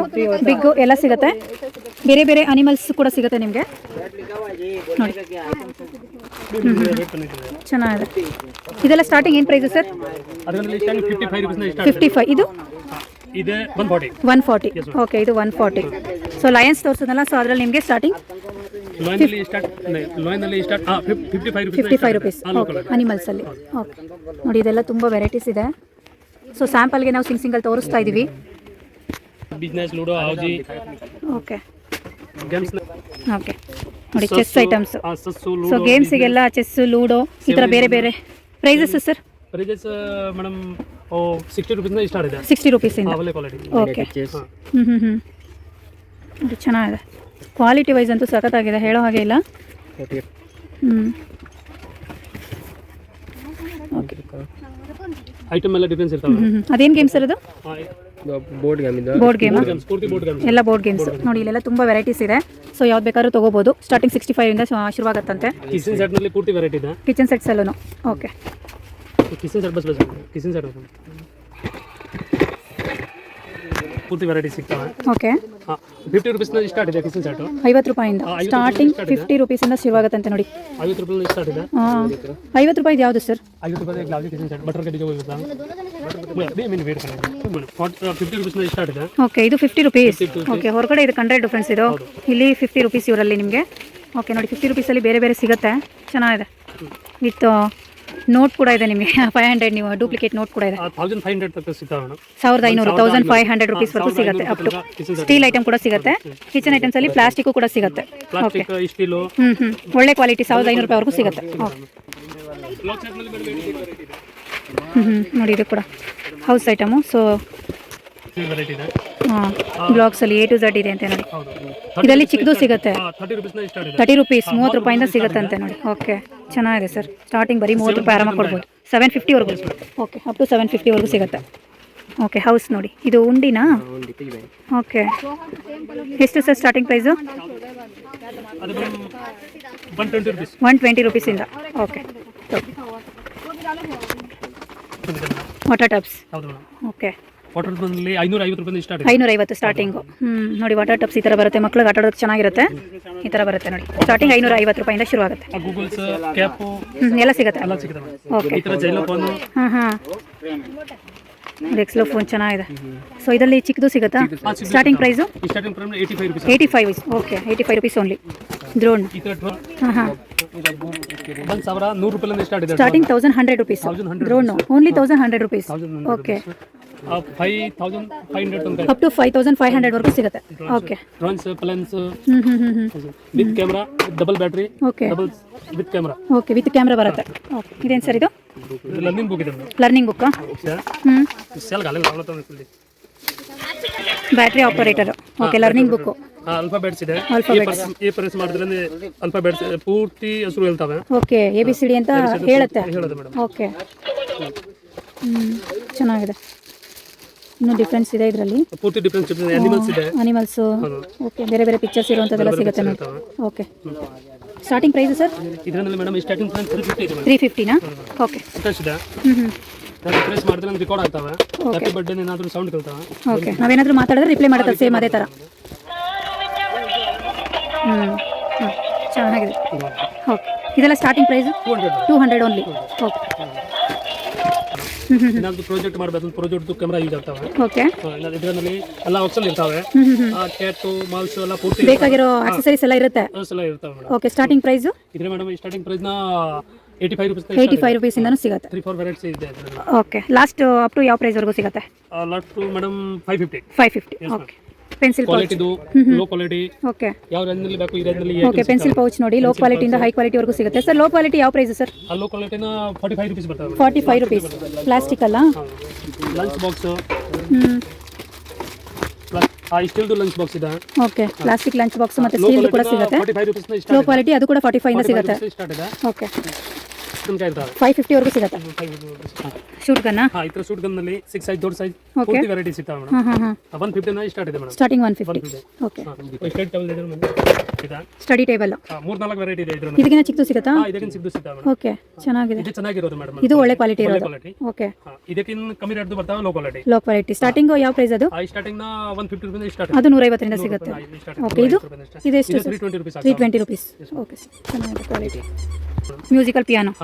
ಬಿಗ್ ಎಲ್ಲ ಸಿಗುತ್ತೆ. ಬೇರೆ ಬೇರೆ ಅನಿಮಲ್ಸ್ ಕೂಡ ಸಿಗುತ್ತೆ ನಿಮಗೆ. ನೋಡಿ. ಚೆನ್ನಾಗಿದೆ. ಇದೆಲ್ಲ ಸ್ಟಾರ್ಟಿಂಗ್ ಏನು ಪ್ರೈಸ್ ಸರ್? ಅದರಲ್ಲಿ ಫಿಫ್ಟಿ ಫೈವ್ ಫಿಫ್ಟಿ ಇದು? ಇದೆ one forty one forty okay ಇದು ಒನ್ ಫಾರ್ಟಿ ಸೊ ಲಯನ್ಸ್ ತೋರಿಸೋದಲ್ಲ. ಸೊ ಅದರಲ್ಲಿ ನಿಮಗೆ ಸ್ಟಾರ್ಟಿಂಗ್ ಲಾಯಿನಲ್ಲಿ start ಲಾಯಿನಲ್ಲಿ start fifty five fifty five rupees okay ಅನಿಮಲ್ಸಲ್ಲಿ okay ನೋಡಿ ಇದೆಲ್ಲ ತುಂಬ ವೆರೈಟೀಸ್ ಇದೆ. ಸೊ ಸ್ಯಾಂಪಲ್ಗೆ ನಾವು ಸಿಂಗ್ ಸಿಂಗಲ್ ತೋರಿಸ್ತಾ ಇದ್ದೀವಿ business ludo housie okay games okay ನೋಡಿ ಚೆಸ್ ಐಟಮ್ಸ್ ಸೊ ಗೇಮ್ಸಿಗೆಲ್ಲ ಚೆಸ್ ಲೂಡೋ ಈ ಥರ ಬೇರೆ ಬೇರೆ. ಪ್ರೈಸಸ್ ಸರ್ ಪ್ರೈಸಸ್ ಮೇಡಮ್ ಓ ಸಿಕ್ಸ್ಟಿ ರುಪೀಸ್ನ ಸ್ಟಾರ್ಟ್ ಇದೆ. ಸಿಕ್ಸ್ಟಿ ರುಪೀಸಿಂದ ಕ್ವಾಲಿಟಿ ಓಕೆ ಹ್ಞೂ ಹ್ಞೂ ಹ್ಞೂ ಇದು ಚೆನ್ನಾಗಿದೆ. ಕ್ವಾಲಿಟಿ ವೈಸ್ ಅಂತೂ ಸಖತ್ತಾಗಿದೆ ಹೇಳೋ ಹಾಗೆ ಇಲ್ಲ. ಹ್ಞೂ ಓಕೆ ಐಟಮ್ ಎಲ್ಲ ಡಿಫ್ರೆನ್ಸ್ ಇರ್ತಾವೆ ಅದೇನು ಗೇಮ್ ಸರ್ ಅದು? ಬೋರ್ಡ್ ಗೇಮ್ ಇದು ಬೋರ್ಡ್ ಗೇಮ್ ಗೇಮ್ಸ್ ಪೂರ್ತಿ ಬೋರ್ಡ್ ಗೇಮ್ಸ್ ಎಲ್ಲ ಬೋರ್ಡ್ ಗೇಮ್ಸ್ ನೋಡಿ ಇಲ್ಲೆಲ್ಲ ತುಂಬಾ ವೆರೈಟೀಸ್ ಇದೆ. ಸೊ ಯಾವ್ದು ಬೇಕಾದ್ರೂ ತಗೋಬಹುದು ಸ್ಟಾರ್ಟಿಂಗ್ ಸಿಕ್ಸ್ಟಿ ಇಂದ ಶುರುವಾಗತ್ತಂತೆ. ಕಿಚನ್ ಸೆಟ್ನಲ್ಲಿ ಪೂರ್ತಿ ವೆರೈಟಿ ಇದೆ? ಕಿಚನ್ ಸೆಟ್ಸ್ ಎಲ್ಲೂ ಓಕೆ ಕಿಚನ್ ಸೆಟ್ ಬಸ್ ಬಸ್ ಕಿಚನ್ ಸೆಟ್ ಪೂರ್ತಿ ವೆರೈಟಿ ಸಿಗ್ತವೆ. ಓಕೆ ಫಿಫ್ಟಿ ರುಪೀಸ್ನ ಸ್ಟಾರ್ಟ್ ಇದೆ ಕಿಚನ್ ಸೆಟ್ ಐವತ್ತು ರೂಪಾಯಿಂದ. ಸ್ಟಾರ್ಟಿಂಗ್ ಫಿಫ್ಟಿ ರುಪೀಸಿಂದ ಶುರುವಾಗತ್ತಂತೆ ನೋಡಿ. ಐವತ್ತು ರೂಪಾಯಿ ಸ್ಟಾರ್ಟ್ ಇದೆ. ಐವತ್ತು ರೂಪಾಯಿ ಯಾವುದು ಸರ್ ಐವತ್ತು ರೂಪಾಯಿ ಗ್ಲಾಸ್ ಕಿಚನ್ ಸೆಟ್ ಬಟರ್ ಹೋಗುತ್ತಾ ಸ್ಟಾರ್ಟ್ ಇದೆ. ಓಕೆ ಇದು ಫಿಫ್ಟಿ ರುಪೀಸ್ ಓಕೆ ಹೊರಗಡೆ ಇದು ಹಂಡ್ರೆಡ್ ಡಿಫ್ರೆನ್ಸ್ ಇದು. ಇಲ್ಲಿ ಫಿಫ್ಟಿ ರುಪೀಸ್ ಇವರಲ್ಲಿ ನಿಮಗೆ. ಓಕೆ ನೋಡಿ ಫಿಫ್ಟಿ ರುಪೀಸಲ್ಲಿ ಬೇರೆ ಬೇರೆ ಸಿಗುತ್ತೆ. ಚೆನ್ನಾಗಿದೆ. ವಿತ್ ನೋಟ್ ಕೂಡ ಇದೆ ನಿಮಗೆ. ಫೈವ್ ಹಂಡ್ರೆಡ್ ನೀವು ಡೂಪ್ಲಿಕೇಟ್ ನೋಟ್ ಕೂಡ ಇದೆ. ತೌಸಂಡ್ ಫೈವ್ ಹಂಡ್ರೆಡ್ ತನಕ ಸಿಗ್ತಾವೆ ಮೇಡಮ್ ಸಾವಿರದ ಐನೂರು ತೌಸಂಡ್ ಫೈವ್ ಹಂಡ್ರೆಡ್ ರುಪೀಸ್ ವರ್ಗೂ ಸಿಗುತ್ತೆ ಅಪ್ ಟು ಸ್ಟೀಲ್ ಐಟಮ್ ಕೂಡ ಸಿಗುತ್ತೆ. ಕಿಚನ್ ಐಟಮ್ಸಲ್ಲಿ ಪ್ಲಾಸ್ಟಿಕ್ ಕೂಡ ಸಿಗುತ್ತೆ. ಓಕೆ ಹ್ಮ್ ಸ್ಟೀಲು ಹ್ಞೂ ಹ್ಞೂ ಒಳ್ಳೆ ಕ್ವಾಲಿಟಿ ಸಾವಿರದ ಐನೂರು ಸಿಗುತ್ತೆ. ಸೆಟ್ನಲ್ಲಿ ಬೇರೆ ಬೇರೆ ಹ್ಞೂ ಹ್ಞೂ ನೋಡಿ ಇದು ಕೂಡ ಹೌಸ್ ಐಟಮು ಸೊ ವೆರೈಟಿ ಅಲ್ಲಿ ಹಾಂ ಬ್ಲಾಗ್ಸಲ್ಲಿ ಎ ಟು ಝಡ್ ಇದೆ ಅಂತ ನೋಡಿ. ಇದರಲ್ಲಿ ಚಿಕ್ಕದು ಸಿಗುತ್ತೆ. ತರ್ಟಿ ರುಪೀಸ್ ಮೂವತ್ತು ರೂಪಾಯಿಂದ ಸಿಗುತ್ತಂತೆ ನೋಡಿ. ಓಕೆ ಚೆನ್ನಾಗಿದೆ ಸರ್. ಸ್ಟಾರ್ಟಿಂಗ್ ಬರೀ ಮೂವತ್ತು ರೂಪಾಯಿ ಆರಾಮಾಗಿ ಕೊಡ್ಬೋದು. ಸೆವೆನ್ ಫಿಫ್ಟಿವರೆಗೂ ಓಕೆ ಅಪ್ ಟು ಸೆವೆನ್ ಫಿಫ್ಟಿವರೆಗೂ ಸಿಗುತ್ತೆ. ಓಕೆ ಹೌಸ್ ನೋಡಿ. ಇದು ಉಂಡಿನಾ? ಓಕೆ ಎಷ್ಟು ಸರ್ ಸ್ಟಾರ್ಟಿಂಗ್ ಪ್ರೈಸು ಅದು one twenty ರುಪೀಸಿಂದ okay water tubs okay water ಬಂದಲ್ಲಿ ಐನೂರ ಐವತ್ತು ರೂಪಾಯಿಂದ ಸ್ಟಾರ್ಟ್ ಐನೂರ ಐವತ್ತು ಸ್ಟಾರ್ಟಿಂಗು ಹ್ಞೂ ನೋಡಿ ವಾಟರ್ ಟಪ್ಸ್ ಈ ಥರ ಬರುತ್ತೆ. ಮಕ್ಳಿಗೆ ಆಟ ಆಡೋದಕ್ಕೆ ಚೆನ್ನಾಗಿರುತ್ತೆ. ಈ ಥರ ಬರುತ್ತೆ ನೋಡಿ. ಸ್ಟಾರ್ಟಿಂಗ್ ಐನೂರ ಐವತ್ತು ರೂಪಾಯಿಂದ ಶುರು ಆಗುತ್ತೆ ಗೂಗಲ್ಸ್ ಕ್ಯಾಪು ಹ್ಞೂ ಎಲ್ಲ ಸಿಗುತ್ತೆ. ಎಲ್ಲ ಸಿಗುತ್ತೆ ಓಕೆ ಈ ಥರ ಜೈಲೋಫೋನು ಹಾಂ ಹಾಂ. ಎಕ್ಸ್ಲೋ ಫೋನ್ ಚೆನ್ನಾಗಿದೆ. ಸೊ ಇದರಲ್ಲಿ ಚಿಕ್ಕದು ಸಿಗುತ್ತಾ? Starting price eighty five rupees eighty five okay eighty five rupees only drone ಈ ಥರ ಡ್ರೋನ್ ಹಾಂ ಹಾಂ. ಒಂದು ಸಾವಿರ ನೂರು ರೂಪಾಯಿಂದ ಸ್ಟಾರ್ಟ್ ಇದೆ starting thousand hundred rupees drone only thousand hundred rupees okay five thousand five hundred ತನಕ up to five thousand five ಹಂಡ್ರೆಡ್ವರೆಗೂ ಸಿಗುತ್ತೆ. ಓಕೆ ಡ್ರೋನ್ಸ್ ಪ್ಲಾನ್ಸ್ ಹ್ಞೂ ಹ್ಞೂ ಹ್ಞೂ with camera double battery okay double with camera okay with camera ಬರುತ್ತೆ. Okay ಇದೇನು sir ಇದು? Learning book ಇದೆ learning book ಹ್ಞೂ ಸೆಲ್ ಗಾಲಿ battery operator okay learning book alphabets ಇದೆ. ಎ ಪ್ರೆಸ್ ಮಾಡಿದ್ರೆ ಅಲ್ಫಾಬೆಟ್ಸ್ ಪೂರ್ತಿ ಹೆಸರು ಹೇಳ್ತವೆ. Okay A B C D ಅಂತ ಹೇಳುತ್ತೆ. ಓಕೆ ಹ್ಞೂ ಚೆನ್ನಾಗಿದೆ. ಇನ್ನೂ ಡಿಫ್ರೆನ್ಸ್ ಇದೆ ಇದರಲ್ಲಿ. ಪೂರ್ತಿ ಡಿಫ್ರೆನ್ಸ್ ಅನಿಮಲ್ಸ್ ಇದೆ. ಅನಿಮಲ್ಸ್ ಓಕೆ ಬೇರೆ ಬೇರೆ ಪಿಕ್ಚರ್ಸ್ ಇರುವಂಥದ್ದೆಲ್ಲ ಸಿಗುತ್ತೆ ನೋಡಿ ಓಕೆ ಸ್ಟಾರ್ಟಿಂಗ್ ಪ್ರೈಸ್ ಸರ್ ಇದರಲ್ಲಿ madam starting price three fifty ಇದೆ ಮೇಡಮ್ ತ್ರೀ ಫಿಫ್ಟಿನಾ ಓಕೆ ಇದೆ. ಹ್ಮ್ ಹ್ಞೂ ಪ್ರೆಸ್ ಮಾಡಿದ್ರೆ ನಮಗೆ ರೆಕಾರ್ಡ್ ಆಗ್ತವೆ. ಹ್ಯಾಪಿ ಬರ್ಡೇ ಏನಾದರೂ ಸೌಂಡ್ ಕೇಳ್ತಾವೆ. ಓಕೆ ನಾವೇನಾದರೂ ಮಾತಾಡಿದ್ರೆ ರಿಪ್ಲೈ ಮಾಡ್ತಾರೆ ಸೇಮ್ ಅದೇ ಥರ ಹ್ಞೂ ಹ್ಞೂ ಚೆನ್ನಾಗಿದೆ. ಓಕೆ ಇದೆಲ್ಲ starting price two hundred only okay ಏನಾದರೂ ಪ್ರಾಜೆಕ್ಟ್ ಮಾಡಬೇಕು ಪ್ರಾಜೆಕ್ಟ್ ಕ್ಯಾಮೆರಾ ಯೂಸ್ ಆಗ್ತಾವೆ. ಓಕೆ ಇದರಲ್ಲಿ ಎಲ್ಲ ಆಪ್ಷನ್ ಇರ್ತಾವೆ. ಆ ಕ್ಯಾಟ್ ಮಾಲ್ಸ್ ಎಲ್ಲ ಪೂರ್ತಿ ಬೇಕಾಗಿರೋ ಆಕ್ಸೆಸರೀಸ್ ಎಲ್ಲ ಇರುತ್ತೆ? ಎಲ್ಲ ಇರ್ತವೆ ಮೇಡಂ ಓಕೆ ಸ್ಟಾರ್ಟಿಂಗ್ ಪ್ರೈಸ್ ಇದ್ರೆ madam starting price eighty five rupees eighty five ರುಪೀಸಿಂದನೂ ಸಿಗುತ್ತೆ. 3 4 ವೆರೈಟಿಸ್ ಇದೆ ಓಕೆ ಲಾಸ್ಟ್ ಅಪ್ ಟು ಯಾವ ಪ್ರೈಸ್ ವರೆಗೂ ಸಿಗುತ್ತೆ? Last madam five fifty five fifty okay pencil pouch ಕ್ವಾಲಿಟಿದು low quality okay ಯಾವ ರೇಂಜಲ್ಲಿ ಬೇಕು ಈ ರೇಂಜಲ್ಲಿ ಓಕೆ ಪೆನ್ಸಿಲ್ ಪೌಚ್ ನೋಡಿ ಲೋ ಕ್ವಾಲಿಟಿಯಿಂದ ಹೈ ಕ್ವಾಲಿಟಿವರೆಗೂ ಸಿಗುತ್ತೆ. ಸರ್ ಲೋ ಕ್ವಾಲಿಟಿ ಯಾವ ಪ್ರೈಸ್ ಸರ್ ಲೋ ಕ್ವಾಲಿಟಿನ ಫೈವ್ ರುಪೀಸ್ ಬರ್ತವೆ ಫಾರ್ಟಿ ಪ್ಲಾಸ್ಟಿಕ್ ಅಲ್ಲ? ಲಂಚ್ ಬಾಕ್ಸ್ ಹ್ಞೂ ಪ್ಲಸ್ ಆ ಸ್ಟೀಲ್ದು ಲಂಚ್ ಬಾಕ್ಸ್ ಇದೆ. ಓಕೆ ಪ್ಲಾಸ್ಟಿಕ್ ಲಂಚ್ ಬಾಕ್ಸ್ ಮತ್ತೆ ಲೋ ಸ್ಟೀಲ್ ಕೂಡ ಸಿಗುತ್ತೆ. ಲೋ ಕ್ವಾಲಿಟಿ ಅದು ಕೂಡ ಫಾರ್ಟಿ ಇಂದ ಸಿಗುತ್ತೆ. ಇದೆ. ಓಕೆ ತನಕ ಫೈವ್ ಸಿಗುತ್ತೆ? ಶೂಟ್ ಹಾಂ ಸಿಕ್ಸ್ ಸೈಜ್ ದೊಡ್ಡ ಸೈಜ್ ಪೂರ್ತಿ ವೆರೈಟಿ ಸಿಗ್ತಾವೆ ಮೇಡಮ್. ಒನ್ ಸ್ಟಾರ್ಟ್ ಇದೆ madam. Starting one fifty okay state table ಇದೆ. ಮೇಡಮ್ ಸ್ಟಡಿ ಟೇಬಲ್ ಮೂರ್ ನಾಲ್ಕು ವೆರೈಟಿ ಇದೆ ಇದ್ರಲ್ಲಿ. ಇದಕ್ಕಿಂತ ಚಿಕ್ಕದು ಸಿಗುತ್ತಾ? ಹಾಂ ಇದಕ್ಕಿಂತ ಸಿಗ್ದು ಸಿಗ್ತಾವೆ ಮೇಡಮ್. ಓಕೆ ಚೆನ್ನಾಗಿದೆ. ಇದು ಚೆನ್ನಾಗಿರೋದು ಮೇಡಮ್ ಇದು ಒಳ್ಳೆ ಕ್ವಾಲಿಟಿ ಇರೋದು. ಓಕೆ ಇದಕ್ಕಿಂತ ಕಮ್ಮಿ ರೇಟ್ ಬರ್ತಾವೆ low quality low quality starting ಯಾವ ಪ್ರೈಸ್ ಅದು? ಸ್ಟಾರ್ಟಿಂಗ್ನ ಒನ್ ಫಿಫ್ಟಿ ರುಪೀಸ್ ಸ್ಟಾರ್ಟ್ ಅದು ನೂರೈವತ್ತರಿಂದ ಸಿಗುತ್ತೆ. ಓಕೆ ಇದು? ತ್ರೀ ಟ್ವೆಂಟಿ ರುಪೀಸ್ ಓಕೆ ಚೆನ್ನಾಗಿದೆ quality musical piano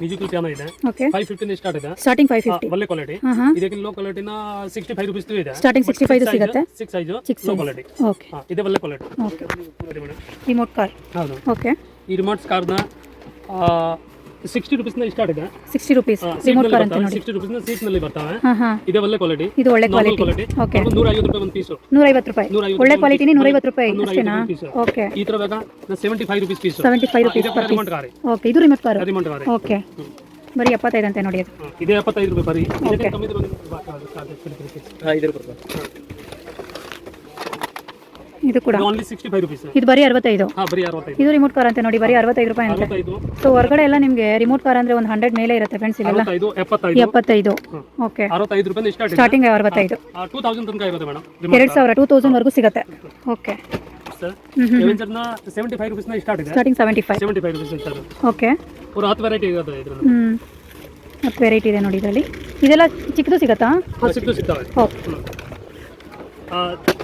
musical piano ಇದೆ. ಓಕೆ ಫೈವ್ ಫಿಫ್ಟಿನ ಸ್ಟಾರ್ಟ್ ಇದೆ. ಸ್ಟಾರ್ಟಿಂಗ್ ಫೈವ್ ಫಿಫ್ಟಿ ಒಳ್ಳೆ ಕ್ವಾಲಿಟಿ ಇದಕ್ಕೆ ಲೋ ಕ್ವಾಲಿಟಿನ ಸಿಕ್ಸ್ಟಿ ಫೈವ್ ರುಪೀಸ್ ಇದೆ. ಸ್ಟಾರ್ಟಿಂಗ್ ಸಿಕ್ಸ್ಟಿ ಫೈವ್ ಸಿಗುತ್ತೆ? Six size six low quality okay ಇದೆ ಒಳ್ಳೆ ಕ್ವಾಲಿಟಿ ಓಕೆ ರಿಮೋಟ್ ಕಾರ್ ಹೌದು. ಓಕೆ ಈ ರಿಮೋಟ್ಸ್ ಕಾರ್ನ ಸಿಕ್ಸ್ಟಿ ರುಪೀಸ್ನ ಸ್ಟಾರ್ಟ್ ಇದೆ. ಸಿಕ್ಸ್ಟಿ ರುಪೀಸ್ ರಿಮೋಟ್ ಕಾರ್ ಅಂತ ನೋಡಿ. ಸಿಕ್ಸ್ಟಿ ರೂಪೀಸ್ನಲ್ಲಿ ಬರ್ತಾವೆ. ಹಾ ಹಾ. ಇದೆ ಒಳ್ಳೆ ಕ್ವಾಲಿಟಿ ಇದು ಒಳ್ಳೆ ಕ್ವಾಲಿಟಿ ಓಕೆ ನೂರ ಐವತ್ತು ರೂಪಾಯಿ ಒಂದು ಪೀಸು ನೂರೈವತ್ತು ರೂಪಾಯಿ. ಒಳ್ಳೆ ಕ್ವಾಲಿಟಿ ಕ್ವಾಲಿಟಿನೇ ನೂರೈವತ್ತು ರೂಪಾಯಿ. ನೂರೈವತ್ತು ಅಷ್ಟೇನಾ ಓಕೆ ಈ ತರ ಬೇಕಾ seventy five rupees piece seventy five rupees per remote car okay ಇದು remote car remote car okay ಬರೀ ಎಪ್ಪತ್ತೈದು ಅಂತ ನೋಡಿ ಇದು ಇದೇ ಎಪ್ಪತ್ತೈದು ರೂಪಾಯಿ ಬರೀ. ಇದಕ್ಕೆ Okay. ಕಮ್ಮಿ ಬಾ- ಹಾಂ. ಇದೆ ಕೂಡ. ಇದು ಬರೀ ಅರವತ್ತೈದು. ಇದು ರಿಮೋಟ್ ಕಾರ್ ಅಂತ ನೋಡಿ ಬರೀ ಅರವತ್ತೈದು ರೂಪಾಯಿ ಅಂತೆ. ಸೊ ಹೊರಗಡೆ ಎಲ್ಲ ನಿಮಗೆ ರಿಮೋಟ್ ಕಾರ್ ಅಂದ್ರೆ ಒಂದು ಹಂಡ್ರೆಡ್ ಮೇಲೆ ಇರುತ್ತೆ ಫ್ರೆಂಡ್ಸ್ ಇವೆಲ್ಲ ಎಪ್ಪತ್ತೈದು. ಓಕೆ ಸ್ಟಾರ್ಟಿಂಗ್ ಅರವತ್ತೈದು ತೌಸಂಡ್ ಎರಡು ಸಾವಿರ ಟೂ ತೌಸಂಡ್ವರೆಗೂ ಸಿಗುತ್ತೆ. Okay seventy five starting seventy okay ಹತ್ತು ವೆರೈಟಿ ಇದೆ. ನೋಡಿ ಇದರಲ್ಲಿ. ಇದೆಲ್ಲ ಚಿಕ್ಕದು ಸಿಗುತ್ತಾ? Okay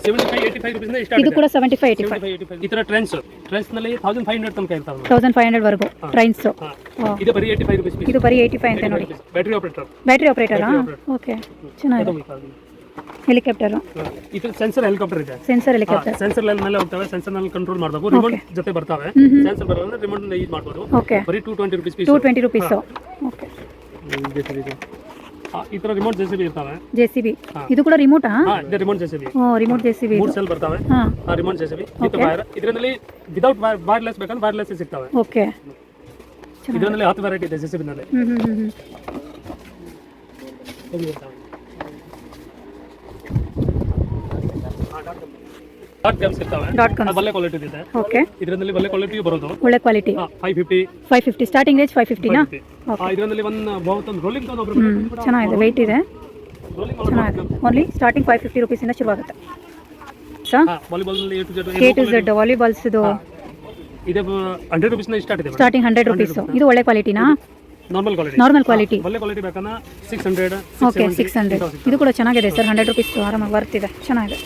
seventy five eighty five start ಇದು ಕೂಡ seventy five eighty five eighty ಈ ಥರ ಟ್ರೆಂಡ್ಸ್ ಟ್ರೆಂಡ್ಸ್ನಲ್ಲಿ ತೌಸಂಡ್ ಫೈವ್ ಹಂಡ್ರೆಡ್ ತನಕ ಇರ್ತಾವೆ ತೌಸಂಡ್ ಫೈವ್ ಹಂಡ್ರೆಡ್ವರೆಗೂ ಟ್ರೈನ್ಸು ಟ್ರೈನ್ಸ್ ಇದು ಬರೀ ಏಯ್ಟಿ ಫೈವ್ ರುಪೀಸ್ ಇದು ಬರೀ ಏಯ್ಟಿ ಫೈವ್ ಅಂತ ನೋಡಿ. Battery operator battery operator okay ಚೆನ್ನಾಗಿದೆ. ಹೆಲಿಕಾಪ್ಟರ್ ಇದು ಸೆನ್ಸರ್ ಹೆಲಿಕಾಪ್ಟರ್ ಇದೆ. ಸೆನ್ಸರ್ ಹೆಲಿಕಾಪ್ಟರ್ ಸೆನ್ಸರ್ ಲೈನ್ ಮೇಲೆ ಹೋಗ್ತವೆ ಸೆನ್ಸರ್ನಲ್ಲಿ ಕಂಟ್ರೋಲ್ ಮಾಡಬೇಕು ರಿಮೋಟ್ ಜೊತೆ ಬರ್ತವೆ. ಸೆನ್ಸರ್ ಬರೋದ್ರೆ ರಿಮೋಟ್ ಯೂಸ್ ಮಾಡಬಹುದು ಓಕೆ ಬರಿ two twenty rupees piece two twenty rupees okay. ಈ ತರ ರಿಮೋಟ್ ಜೆಸಿಬಿ ಇರ್ತಾವೆ. ಜೆಸಿಬಿ ಇದು ಕೂಡ ರಿಮೋಟ್ ಹಾ ಇದೆ ರಿಮೋಟ್ ಜೆಸಿಬಿ ಓ ರಿಮೋಟ್ ಜೆಸಿಬಿ ಮೂರು ಸೆಲ್ ಬರ್ತವೆ. ಹಾಂ. ಆ ರಿಮೋಟ್ ಜೆಸಿಬಿ ವಿತ್ ವೈರ್ ಇದರಲ್ಲಿ ವಿದೌಟ್ ವೈರ್ಲೆಸ್ ಬೇಕಂದ್ರೆ ವೈರ್ಲೆಸ್ ಸಿಗ್ತವೆ. ಓಕೆ ಇದರಲ್ಲಿ ಹತ್ತು ವೆರೈಟಿ ಇದೆ ಜೆಸಿಬಿನಲ್ಲಿ ಹ್ಮ್ ಹ್ಮ್ ಹ್ಞೂ ಡಾಟ್ ಗಮ್ಸ್ ಇರ್ತವೆ. ಡಾಟ್ ಕಾಮ್ ಅದು ಒಳ್ಳೆ ಕ್ವಾಲಿಟಿ ಇದೆ. ಓಕೆ ಇದರಲ್ಲಿ ಒಳ್ಳೆ ಕ್ವಾಲಿಟಿ ಬರೋದು. ಒಳ್ಳೆ quality five fifty five fifty starting range five ಫಿಫ್ಟಿನಾ ಇದರಲ್ಲಿ ಒಂದು ಒಂದು ರೋಲಿಂಗ್ ಒಬ್ರು ಚೆನ್ನಾಗಿದೆ. ವೆಯ್ಟ್ ಇದೆ. ರೋಲಿಂಗ್ ಚೆನ್ನಾಗಿದೆ. ಓನ್ಲಿ ಸ್ಟಾರ್ಟಿಂಗ್ ಫೈವ್ ಫಿಫ್ಟಿ ರುಪೀಸಿಂದ ಶುರುವಾಗುತ್ತೆ ಆಗುತ್ತೆ. To Z K to Z volleyballs ಇದು ಇದೆ ಹಂಡ್ರೆಡ್ ರುಪೀಸ್ ಸ್ಟಾರ್ಟ್ ಇದೆ ಸ್ಟಾರ್ಟಿಂಗ್ ಹಂಡ್ರೆಡ್ ರುಪೀಸ್ ಇದು ಒಳ್ಳೆ ಕ್ವಾಲಿಟಿನಾ ನಾರ್ಮಲ್ ಕ್ವಾಲಿಟಿ ನಾರ್ಮಲ್ ಕ್ವಾಲಿಟಿ ಒಳ್ಳೆ quality ಬೇಕನ್ನ six hundred okay six hundred ಇದು ಕೂಡ ಚೆನ್ನಾಗಿದೆ ಸರ್ ಹಂಡ್ರೆಡ್ ರುಪೀಸ್ ಆರಾಮಾಗಿ ಬರ್ತಿದೆ. ಚೆನ್ನಾಗಿದೆ.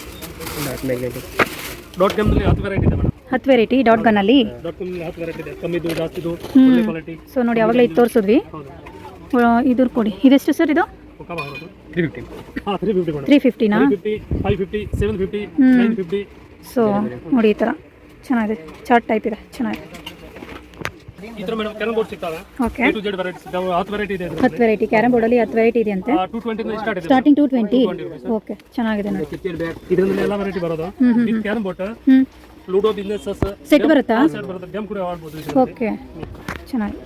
ಡಾಟ್ ಗಮ್ನಲ್ಲಿ ಹತ್ತು ವೆರೈಟಿ ಇದೆ ಮೇಡಮ್ ಹತ್ತು ವೆರೈಟಿ ಡಾಟ್ ಗನ್ನಲ್ಲಿ ಡಾಟ್ ಗಮ್ನಲ್ಲಿ ಹತ್ತು ವೆರೈಟಿ ಇದೆ. ಕಮ್ಮಿದು ಜಾಸ್ತಿದು ಒಳ್ಳೆ ಕ್ವಾಲಿಟಿ ಸೊ ನೋಡಿ ಯಾವಾಗಲೇ ಇದು ತೋರಿಸಿದ್ವಿ. ಇದ್ರ ಇದು ಕೊಡಿ. ಇದೆಷ್ಟು ಸರ್ ಇದು? ತ್ರೀ ಫಿಫ್ಟಿ ಹಾಂ three fifty three ಫಿಫ್ಟಿನಾ fifty five fifty seven fifty nine fifty so ನೋಡಿ ಈ ಥರ ಚೆನ್ನಾಗಿದೆ. ಚಾರ್ಟ್ ಟೈಪ್ ಇದೆ. ಚೆನ್ನಾಗಿದೆ. ಈ ಥರ ಮೇಡಮ್ ಕ್ಯಾರಮ್ ಬೋರ್ಡ್ ಸಿಗ್ತಾವೆ. Okay A to Z variety ಸಿಗ್ತಾವೆ. ಹತ್ತು ವೆರೈಟಿ ಇದೆ ಹತ್ತು ವೆರೈಟಿ ಬೋರ್ಡ್ ಬೋರ್ಡಲ್ಲಿ ಹತ್ತು ವೆರೈಟಿ ಇದೆ ಅಂತೆ? ಟೂ ಟ್ವೆಂಟಿನ ಸ್ಟಾರ್ಟ್ ಇದೆ ಸ್ಟಾರ್ಟಿಂಗ್ ಟು ಟ್ವೆಂಟಿ ಓಕೆ ಚೆನ್ನಾಗಿದೆ ನೋಡಿ. ಇದರಲ್ಲಿ ಎಲ್ಲ ವೆರೈಟಿ ಬರೋದು. ಇದು carrom board. Ludo business set ಬರುತ್ತಾ? ಸೆಟ್ ಬರುತ್ತೆ. ಗೇಮ್ ಕೂಡ ಆಡ್ಬೋದು ಓಕೆ ಚೆನ್ನಾಗಿ.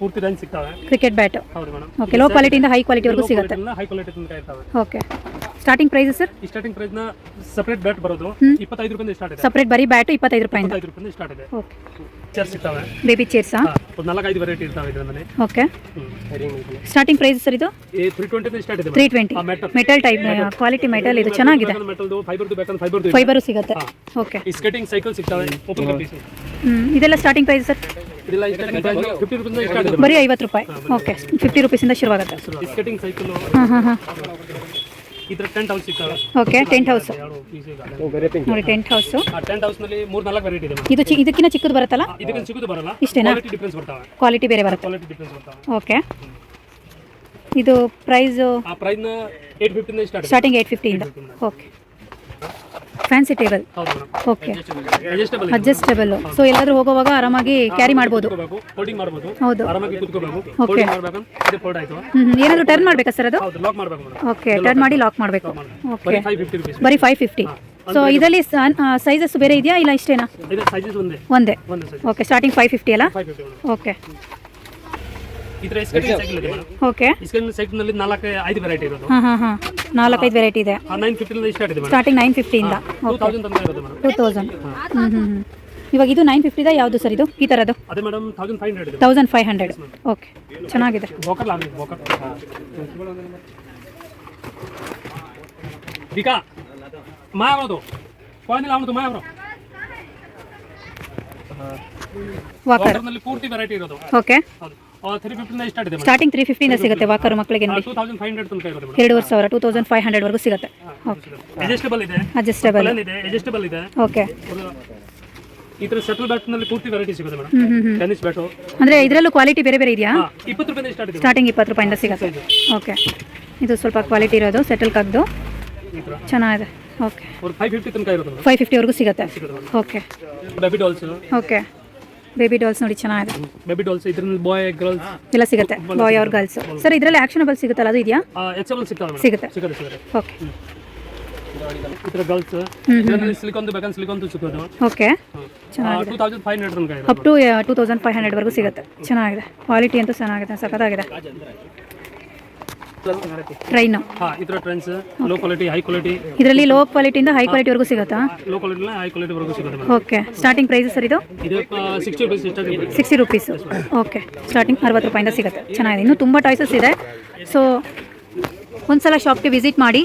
ಪೂರ್ತಿ ರೇಂಜ್ ಸಿಗ್ತಾವೆ. ಕ್ರಿಕೆಟ್ ಬ್ಯಾಟ್ ಹೌದು ಮೇಡಮ್. ಓಕೆ ಲೋ ಕ್ವಾಲಿಟಿಯಿಂದ ಹೈ ಕ್ವಾಲಿಟಿವರೆಗೂ ಸಿಗುತ್ತೆ. ಹೈ ಕ್ವಾಲಿಟಿ ತನಕ ಇರ್ತಾವೆ. ಓಕೆ ಸ್ಟಾರ್ಟಿಂಗ್ ಪ್ರೈಸ್ ಸರ್ ಈ ಸ್ಟಾರ್ಟಿಂಗ್ ಪ್ರೈಸ್ನ ಸೆಪರೇಟ್ ಬ್ಯಾಟ್ ಬರೋದು. ಇಪ್ಪತ್ತೈದು ರೂಪಾಯಿಂದ ಸ್ಟಾರ್ಟ್ ಇದೆ. ಸಪ್ರೇಟ್ ಬರೀ ಬ್ಯಾಟ್ ಇಪ್ಪತ್ತೈದು ರೂಪಾಯಿಂದ. ಇಪ್ಪತ್ತೈದು ರೂಪಾಯಿಂದ ಸ್ಟಾರ್ಟ್ ಇದೆ. ಓಕೆ ಚೇರ್ ಸಿಗ್ತವೆ ಬೇಬಿ ಚೇರ್ಸಾ ಒಂದು ನಾಲ್ಕೈದು ವೆರೈಟಿ ಇರ್ತಾವೆ ಇದರಲ್ಲಿ ಓಕೆ ಸ್ಟಾರ್ಟಿಂಗ್ ಪ್ರೈಸ್ ಸರ್ ಇದು? ತ್ರೀ ಟ್ವೆಂಟಿ ಸ್ಟಾರ್ಟ್ ಇದೆ three twenty. Metal type quality metal ಇದು ಚೆನ್ನಾಗಿದೆ. ಮೆಟಲ್ದು ಫೈಬರ್ದು ಬೇಕಂದ್ರೆ ಫೈಬರ್ದು ಫೈಬರು ಸಿಗುತ್ತೆ. ಓಕೆ ಈ ಸ್ಕೇಟಿಂಗ್ ಸೈಕಲ್ ಸಿಗ್ತವೆ ಓಪನ್ ಇದೆಲ್ಲ ಸ್ಟಾರ್ಟಿಂಗ್ ಪ್ರೈಸ್ ಸರ್? ಬರೀ ಐವತ್ತು ರೂಪಾಯಿ. ಓಕೆ ಫಿಫ್ಟಿ ರುಪೀಸಿಂದ ಶುರುವಾಗುತ್ತೆ. ಸ್ಕೇಟಿಂಗ್ ಸೈಕಲ್ ಹಾಂ ಹಾಂ ಹಾಂ. ಟೆಂಟ್ ಹೌಸ್ ಸಿಗ್ತವೆ ಓಕೆ ಟೆಂಟ್ ಹೌಸ್ ಎರಡು ಪೀಸ್ ನೋಡಿ ಟೆಂಟ್ ಹೌಸು ಆ ಟೆಂಟ್ ಹೌಸ್ನಲ್ಲಿ ಮೂರ್ ನಾಲ್ಕು ವೆರೈಟಿ ಇದೆ ಇದು ಚಿ ಇದಕ್ಕಿಂತ ಚಿಕ್ಕದು ಬರುತ್ತಲ್ಲ? ಇದಕ್ಕೆ ಸಿಗೋದು ಬರಲ್ಲ. ಇಷ್ಟೇನಾ? ಕ್ವಾಲಿಟಿ ಡಿಫ್ರೆನ್ಸ್ ಬರ್ತಾವೆ. ಕ್ವಾಲಿಟಿ ಬೇರೆ ಬರುತ್ತೆ. ಕ್ವಾಲಿಟಿ ಡಿಫ್ರೆನ್ಸ್ ಬರ್ತಾವೆ. ಓಕೆ ಇದು ಪ್ರೈಸು ಆ ಪ್ರೈಸ್ನ ಏಟ್ ಫಿಫ್ಟಿಂದ start starting eight ಫಿಫ್ಟಿಯಿಂದ okay fancy table okay adjustable adjustable so ಎಲ್ಲರೂ ಹೋಗುವಾಗ ಆರಾಮಾಗಿ ಕ್ಯಾರಿ ಮಾಡ್ಬೋದು. ಹೌದು. ಓಕೆ ಏನಾದರೂ ಟರ್ನ್ ಮಾಡಬೇಕಾ ಸರ್ ಅದು? ಹೌದು ಲಾಕ್ ಮಾಡ್ಬೇಕು ಮೇಡಮ್ ಓಕೆ ಟರ್ನ್ ಮಾಡಿ ಲಾಕ್ ಮಾಡಬೇಕು. ಓಕೆ ಬರೀ ಫೈವ್ ಫಿಫ್ಟಿ ಸೊ ಇದರಲ್ಲಿ ಸೈಜಸ್ ಬೇರೆ ಇದೆಯಾ ಇಲ್ಲ ಇಷ್ಟೇನಾ? ಇದು ಒಂದೇ. ಒಂದೇ. ಒಂದೇ ಓಕೆ ಸ್ಟಾರ್ಟಿಂಗ್ ಫೈವ್ ಫಿಫ್ಟಿ ಅಲ್ಲ? ಓಕೆ ಥರ ಸೈಕಲ್ ಇದೆ ಮೇಡಮ್. ಓಕೆ ಈ ಸ್ಕೇಟಿಂಗ್ ಸೈಕಲ್ನಲ್ಲಿ ನಾಲ್ಕು ಐದು ವೆರೈಟಿ ಇರೋದು. ಹಾಂ ಹಾಂ ಹಾಂ ನಾಲ್ಕೈದು ವೆರೈಟಿ ಇದೆ. ನೈನ್ ಫಿಫ್ಟಿನಿಂದ ಸ್ಟಾರ್ಟ್ ಇದೆ ಮೇಡಮ್. ಸ್ಟಾರ್ಟಿಂಗ್ ನೈನ್ ಫಿಫ್ಟಿಯಿಂದ ಟೂ ತೌಸಂಡ್ ತನಕ ಇರೋದು ಮೇಡಮ್. ಟೂ ತೌಸಂಡ್ ಹ್ಞೂ ಹ್ಞೂ ಹ್ಞೂ ಇವಾಗ ಇದು ನೈನ್ ಫಿಫ್ಟಿದ ಯಾವುದು ಸರ್ ಇದು? ಈ ಥರದ್ದು ಅದೇ ಮೇಡಮ್ ತೌಸಂಡ್ ಫೈವ್ ಹಂಡ್ರೆಡ್ ಇದೆ. ತೌಸಂಡ್ ಫೈವ್ ಹಂಡ್ರೆಡ್ ಓಕೆ ಚೆನ್ನಾಗಿದೆ. ಬೋಕರ್ ಲಾಂಗ್ ಬೋಕರ್ ದಿಕಾ ಮಾ ಅವರದು ಪಾಯಿಂಟ್ ಅವನದು ಮಾ ಅವರು ವಾಕರ್ನಲ್ಲಿ ಪೂರ್ತಿ ವೆರೈಟಿ ಇರೋದು. ಓಕೆ ಹೌದು. ಸ್ಟಾರ್ಟಿಂಗ್ ತ್ರೀ ಫಿಫ್ಟಿನ ಸಿಗುತ್ತೆ ವಾಕರ್ ಮಕ್ಕಳಿಗೆ ನೋಡಿ ಹಂಡ್ರೆಡ್ ಎರಡೂವರೆ ಸಾವಿರ ಟೂ ತೌಸಂಡ್ ಫೈವ್ ಹಂಡ್ರೆಡ್ವರೆಗೂ ಸಿಗುತ್ತೆ. ಅಡ್ಜಸ್ಟೇಬಲ್ ಅಡ್ಜಸ್ಟಬಲ್ ಇದೆ. ಓಕೆ ಈ ಬ್ಯಾಟ್ನಲ್ಲಿ ಪೂರ್ತಿ ವೆರೈಟಿ ಸಿಗುತ್ತೆ ಮೇಡಮ್. ಟೆನ್ನಿಸ್ ಬ್ಯಾಟು ಅಂದರೆ ಇದರಲ್ಲೂ ಕ್ವಾಲಿಟಿ ಬೇರೆ ಬೇರೆ ಇದೆಯಾ? ಹಾ ಇಪ್ಪತ್ತು ರೂಪಾಯಿಂದ ಸ್ಟಾರ್ಟ್ ಇದೆ ಸ್ಟಾರ್ಟಿಂಗ್ ಇಪ್ಪತ್ತು ರೂಪಾಯಿಂದ ಸಿಗುತ್ತೆ. ಓಕೆ ಇದು ಸ್ವಲ್ಪ ಕ್ವಾಲಿಟಿ ಇರೋದು ಸೆಟಲ್ ಕಗ್ದು. ಚೆನ್ನಾಗಿದೆ. ಓಕೆ ಒಂದು ಫೈವ್ ಫಿಫ್ಟಿ ತನಕ ಇರೋದು ಮೇಡಮ್. ಫೈವ್ ಫಿಫ್ಟಿವರೆಗೂ ಸಿಗುತ್ತೆ. Okay dolls okay baby dolls ನೋಡಿ ಚೆನ್ನಾಗಿದೆ. ಬೇಬಿ ಡಾಲ್ಸ್ ಇದ್ರಲ್ಲಿ ಬಾಯ್ ಗರ್ಲ್ಸ್ ಎಲ್ಲ ಸಿಗುತ್ತೆ. ಬಾಯ್ ಅವ್ರ ಗರ್ಲ್ಸ್ ಸರ್ ಇದರಲ್ಲಿ ಆಕ್ಷನಬಲ್ ಸಿಗುತ್ತಲ್ಲ ಅದು ಇದೆಯಾ? ಎಕ್ಸಬಲ್ ಸಿಗ್ತಾವೆ ಮೇಡಮ್ ಸಿಗುತ್ತೆ. ಸಿಗುತ್ತೆ ಸಿಗುತ್ತೆ. ಓಕೆ ಇದರ ಗರ್ಲ್ಸ್ ಇದರಲ್ಲಿ ಸಿಲಿಕಾನ್ ಬೇಕಂದ್ರೆ ಸಿಲಿಕಾನ್ ಸಿಗೋದು okay two thousand five hundred ತನಕ ಇರೋದು ಅಪ್ ಟು 2500 ವರೆಗೂ ಸಿಗುತ್ತೆ. ಚೆನ್ನಾಗಿದೆ. ಕ್ವಾಲಿಟಿ ಅಂತೂ ಚೆನ್ನಾಗಿದೆ ಸಖತ್ತಾಗಿದೆ. ಟ್ರೈನು ಹಾ ಈ ಥರ trends low quality high quality ಇದರಲ್ಲಿ ಲೋ ಕ್ವಾಲಿಟಿಯಿಂದ ಹೈ ಕ್ವಾಲಿಟಿವರೆಗೂ ಸಿಗುತ್ತಾ ಲೋ ಕ್ವಾಲಿಟಿ ಹೈ ಕ್ವಾಲಿಟಿವರೆಗೂ ಸಿಗುತ್ತೆ madam okay starting price sir ಇದು? ಇದು ಸಿಕ್ಸ್ಟಿ ರುಪೀಸ್ ಇಷ್ಟ ಸಿಕ್ಸ್ಟಿ ರುಪೀಸು ಓಕೆ ಸ್ಟಾರ್ಟಿಂಗ್ ಅರವತ್ತು ರೂಪಾಯಿಂದ ಸಿಗುತ್ತೆ. ಚೆನ್ನಾಗಿದೆ. ಇನ್ನೂ ತುಂಬಾ ಟಾಯ್ಸಸ್ ಇದೆ. ಸೊ ಒಂದ್ಸಲ ಶಾಪ್ಗೆ ವಿಸಿಟ್ ಮಾಡಿ.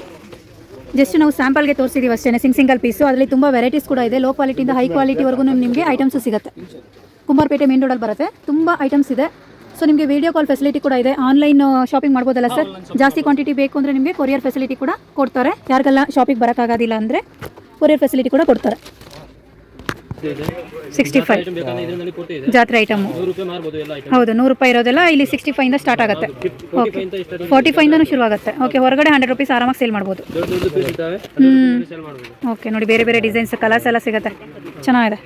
ಜಸ್ಟ್ ನಾವು ಸ್ಯಾಂಪಲ್ಗೆ ತೋರಿಸಿದ್ದೀವಿ ಅಷ್ಟೇ ಸಿಂಗ್ ಸಿಂಗಲ್ ಪೀಸು ಅದರಲ್ಲಿ ತುಂಬ ವೆರೈಟೀಸ್ ಕೂಡ ಇದೆ. ಲೋ ಕ್ವಾಲಿಟಿಯಿಂದ ಹೈ ಕ್ವಾಲಿಟಿವರೆಗೂ ನಿಮಗೆ ಐಟಮ್ಸು ಸಿಗುತ್ತೆ. ಕುಂಬಾರಪೇಟೆ ಮೇನ್ ರೋಡಲ್ಲಿ ಬರುತ್ತೆ. ತುಂಬ ಐಟಮ್ಸ್ ಇದೆ. ಸೊ ನಿಮಗೆ ವಿಡಿಯೋ ಕಾಲ್ ಫೆಸಿಲಿಟಿ ಕೂಡ ಇದೆ. ಆನ್ಲೈನ್ ಶಾಪಿಂಗ್ ಮಾಡ್ಬೋದಲ್ಲ ಸರ್ ಜಾಸ್ತಿ ಕ್ವಾಂಟಿಟಿ ಬೇಕು ಅಂದರೆ ನಿಮಗೆ ಕೊರಿಯರ್ ಫೆಸಿಲಿಟಿ ಕೂಡ ಕೊಡ್ತಾರೆ. ಯಾರಿಗೆಲ್ಲ ಶಾಪಿಗೆ ಬರೋಕ್ಕಾಗೋದಿಲ್ಲ ಅಂದರೆ ಕೊರಿಯರ್ ಫೆಸಿಲಿಟಿ ಕೂಡ ಕೊಡ್ತಾರೆ. ಸಿಕ್ಸ್ಟಿ ಫೈವ್ ಜಾತ್ರೆ ಐಟಮು ಹೌದು ನೂರು ರೂಪಾಯಿ ಇರೋದೆಲ್ಲ ಇಲ್ಲಿ ಸಿಕ್ಸ್ಟಿ ಇಂದ ಸ್ಟಾರ್ಟ್ ಆಗುತ್ತೆ. ಫೋರ್ಟಿ ಫೈವ್ ಇಂದನೂ ಶುರು ಆಗುತ್ತೆ ಓಕೆ ಹೊರಗಡೆ ಹಂಡ್ರೆಡ್ ರುಪೀಸ್ ಆರಾಮಾಗಿ ಸೇಲ್ ಮಾಡ್ಬೋದು. ಹ್ಞೂ ಓಕೆ ನೋಡಿ ಬೇರೆ ಬೇರೆ ಡಿಸೈನ್ಸ್ ಕಲರ್ಸ್ ಎಲ್ಲ ಸಿಗುತ್ತೆ. ಚೆನ್ನಾಗಿದೆ.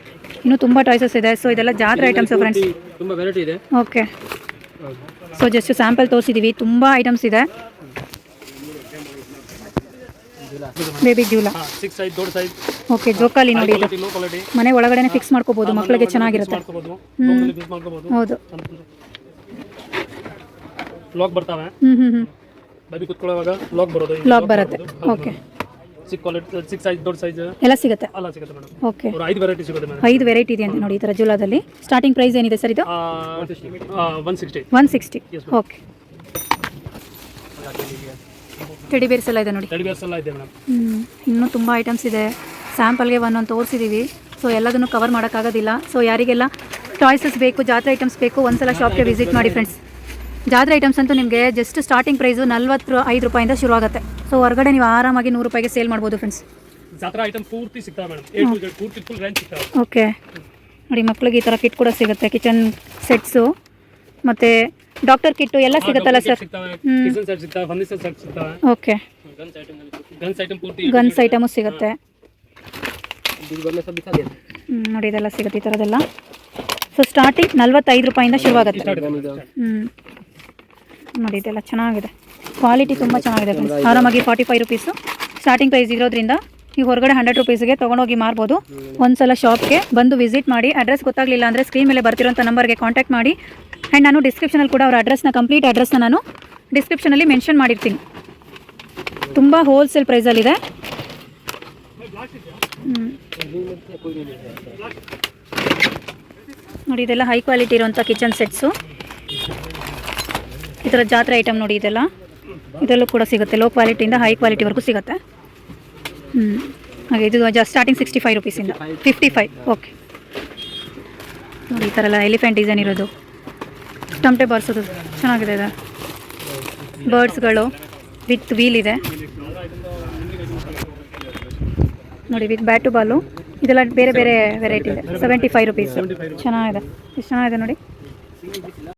ಇನ್ನೂ ತುಂಬ ಟಾಯ್ಸಸ್ ಇದೆ. ಸೊ ಇದೆಲ್ಲ ಜಾತ್ರೆ ಐಟಮ್ಸ್ ಫ್ರೆಂಡ್ಸ್ ತುಂಬಾ ವೆರೈಟಿ ಇದೆ. ಓಕೆ ಸೊ ಜಸ್ಟ್ ಸ್ಯಾಂಪಲ್ ತೋರಿಸಿದೀವಿ. ತುಂಬ ಐಟಮ್ಸ್ ಇದೆ. ಬೇಬಿ ಜೂಲ ಹಾಂ ಸಿಕ್ಸ್ ಸೈಜ್ ದೊಡ್ಡ ಸೈಜ್ ಓಕೆ ಜೋಕಾಲಿ ನೋಡಿ ಇದು. ಮನೆ ಒಳಗಡೆನೇ ಫಿಕ್ಸ್ ಮಾಡ್ಕೋಬಹುದು ಮಕ್ಕಳಿಗೆ ಚೆನ್ನಾಗಿರುತ್ತೆ. ಹೌದು. ಲಾಕ್ ಬರ್ತಾವೆ. ಹ್ಮ್ ಹ್ಮ್ ಹ್ಞೂ ಬೇಬಿ ಕುತ್ಕೊಳ್ಳೋವಾಗ ಲಾಕ್ ಬರೋದು ಲಾಕ್ ಬರುತ್ತೆ. ಓಕೆ ಕ್ವಾಲಿಟಿ ಸೈಜ್ ದೊಡ್ಡ ಸೈಜ್ ಎಲ್ಲ ಸಿಗುತ್ತೆ? ಎಲ್ಲ ಸಿಗುತ್ತೆ ಮೇಡಮ್ ಓಕೆ ஒரு ಐದು ವೆರೈಟಿ ಸಿಗುತ್ತೆ ಮೇಡಮ್ ಐದು ವೆರೈಟಿ ಇದೆ ಅಂತ ನೋಡಿ ಈ ತರ ಜುಲಾದಲ್ಲಿ. ಸ್ಟಾರ್ಟಿಂಗ್ ಪ್ರೈಸ್ ಏನಿದೆ ಸರ್ ಇದು? One sixty one sixty okay teddy bears ಎಲ್ಲ ಇದೆ ನೋಡಿ. ಟೆಡಿ ಬೇರ್ಸ್ ಎಲ್ಲ ಇದೆ ಮೇಡಮ್. ಇನ್ನೂ ತುಂಬ ಐಟಮ್ಸ್ ಇದೆ. ಸ್ಯಾಂಪಲ್ಗೆ ಒಂದೊಂದು ತೋರಿಸಿದ್ದೀವಿ ಸೊ ಎಲ್ಲದನ್ನು ಕವರ್ ಮಾಡೋಕ್ಕಾಗೋದಿಲ್ಲ ಸೊ ಯಾರಿಗೆಲ್ಲ ಚಾಯ್ಸಸ್ ಬೇಕು ಜಾತ್ರೆ ಐಟಮ್ಸ್ ಬೇಕು ಒಂದ್ಸಲ ಶಾಪ್ಗೆ ವಿಸಿಟ್ ಮಾಡಿ ಫ್ರೆಂಡ್ಸ್ ಜಾತ್ರೆ ಐಟಮ್ಸ್ ಅಂತೂ ನಿಮಗೆ ಜಸ್ಟ್ ಸ್ಟಾರ್ಟಿಂಗ್ ಪ್ರೈಸು ನಲ್ವತ್ತು ಐದು ರೂಪಾಯಿಂದ ಶುರು ಆಗುತ್ತೆ ಸೊ ಹೊರಗಡೆ ನೀವು ಆರಾಮಾಗಿ ನೂರು ರೂಪಾಯಿಗೆ ಸೇಲ್ ಮಾಡ್ಬೋದು ಫ್ರೆಂಡ್ಸ್ ಜಾತ್ರಾ ಐಟಮ್ ಪೂರ್ತಿ ಸಿಗ್ತಾವೆ ಮೇಡಮ್ ಪೂರ್ತಿ ಫುಲ್ ರೇಂಜ್ ಸಿಗ್ತಾವೆ. ಓಕೆ ನೋಡಿ ಮಕ್ಕಳಿಗೆ ಈ ಥರ ಕಿಟ್ ಕೂಡ ಸಿಗುತ್ತೆ. ಕಿಚನ್ ಸೆಟ್ಸು ಮತ್ತು ಡಾಕ್ಟರ್ ಕಿಟ್ಟು ಎಲ್ಲ ಸಿಗುತ್ತಲ್ಲ sir kitchen okay guns guns item ಸಿಗುತ್ತೆ. ನೋಡಿ ಇದೆಲ್ಲ ಸಿಗುತ್ತೆ ಈ ಥರದೆಲ್ಲ ಸೊ ಸ್ಟಾರ್ಟಿಂಗ್ ನಲ್ವತ್ತೈದು ರೂಪಾಯಿಂದ ಶುರುವಾಗುತ್ತೆ. ಹ್ಞೂ ನೋಡಿ ಇದೆಲ್ಲ ಚೆನ್ನಾಗಿದೆ. ಕ್ವಾಲಿಟಿ ತುಂಬ ಚೆನ್ನಾಗಿದೆ ಫ್ರೆಂಡ್ಸ್ ಆರಾಮಾಗಿ forty five rupees starting price ಇರೋದ್ರಿಂದ ನೀವು ಹೊರಗಡೆ ಹಂಡ್ರೆಡ್ ರುಪೀಸ್ಗೆ ತೊಗೊಂಡೋಗಿ ಮಾರ್ಬೋದು. ಒಂದ್ಸಲ ಶಾಪ್ಗೆ ಬಂದು ವಿಸಿಟ್ ಮಾಡಿ ಅಡ್ರೆಸ್ ಗೊತ್ತಾಗಲಿಲ್ಲ ಅಂದರೆ ಸ್ಕ್ರೀನ್ ಮೇಲೆ ಬರ್ತಿರೋಂಥ ನಂಬರ್ಗೆ ಕಾಂಟ್ಯಾಕ್ಟ್ ಮಾಡಿ. ಆ್ಯಂಡ್ ನಾನು ಡಿಸ್ಕ್ರಿಪ್ಷನಲ್ಲಿ ಕೂಡ ಅವರ ಅಡ್ರೆಸ್ನ ಕಂಪ್ಲೀಟ್ ಅಡ್ರೆಸ್ನ ನಾನು ಡಿಸ್ಕ್ರಿಪ್ಷನಲ್ಲಿ ಮೆನ್ಷನ್ ಮಾಡಿರ್ತೀನಿ. ತುಂಬ ಹೋಲ್ಸೇಲ್ ಪ್ರೈಸಲ್ಲಿದೆ ನೋಡಿ, ಇದೆಲ್ಲ ಹೈ ಕ್ವಾಲಿಟಿ ಇರುವಂಥ ಕಿಚನ್ ಸೆಟ್ಸು ಈ ಥರ ಜಾತ್ರೆ ಐಟಮ್ ನೋಡಿ ಇದೆಲ್ಲ. ಇದರಲ್ಲೂ ಕೂಡ ಸಿಗುತ್ತೆ. ಲೋ ಕ್ವಾಲಿಟಿಯಿಂದ ಹೈ ಕ್ವಾಲಿಟಿವರೆಗೂ ಸಿಗುತ್ತೆ. ಹ್ಞೂ ಹಾಗೆ ಇದು ಜಸ್ಟ್ ಸ್ಟಾರ್ಟಿಂಗ್ ಸಿಕ್ಸ್ಟಿ ಫೈವ್ ರುಪೀಸಿಂದ ಫಿಫ್ಟಿ ಫೈವ್ ಓಕೆ ನೋಡಿ, ಈ ಥರ ಎಲ್ಲ ಎಲಿಫೆಂಟ್ ಡಿಸೈನ್ ಇರೋದು. ಟಮಟೆ ಬಾರ್ಸೋದು ಚೆನ್ನಾಗಿದೆ ಇದೆ. ಬರ್ಡ್ಸ್ಗಳು ವಿತ್ ವೀಲ್ ಇದೆ. ನೋಡಿ ವಿತ್ ಬ್ಯಾಟು ಬಾಲು ಇದೆಲ್ಲ ಬೇರೆ ಬೇರೆ ವೆರೈಟಿ ಇದೆ. ಸೆವೆಂಟಿ ಫೈವ್ ರುಪೀಸ್ ಚೆನ್ನಾಗಿದೆ. ಎಷ್ಟು ಚೆನ್ನಾಗಿದೆ ನೋಡಿ.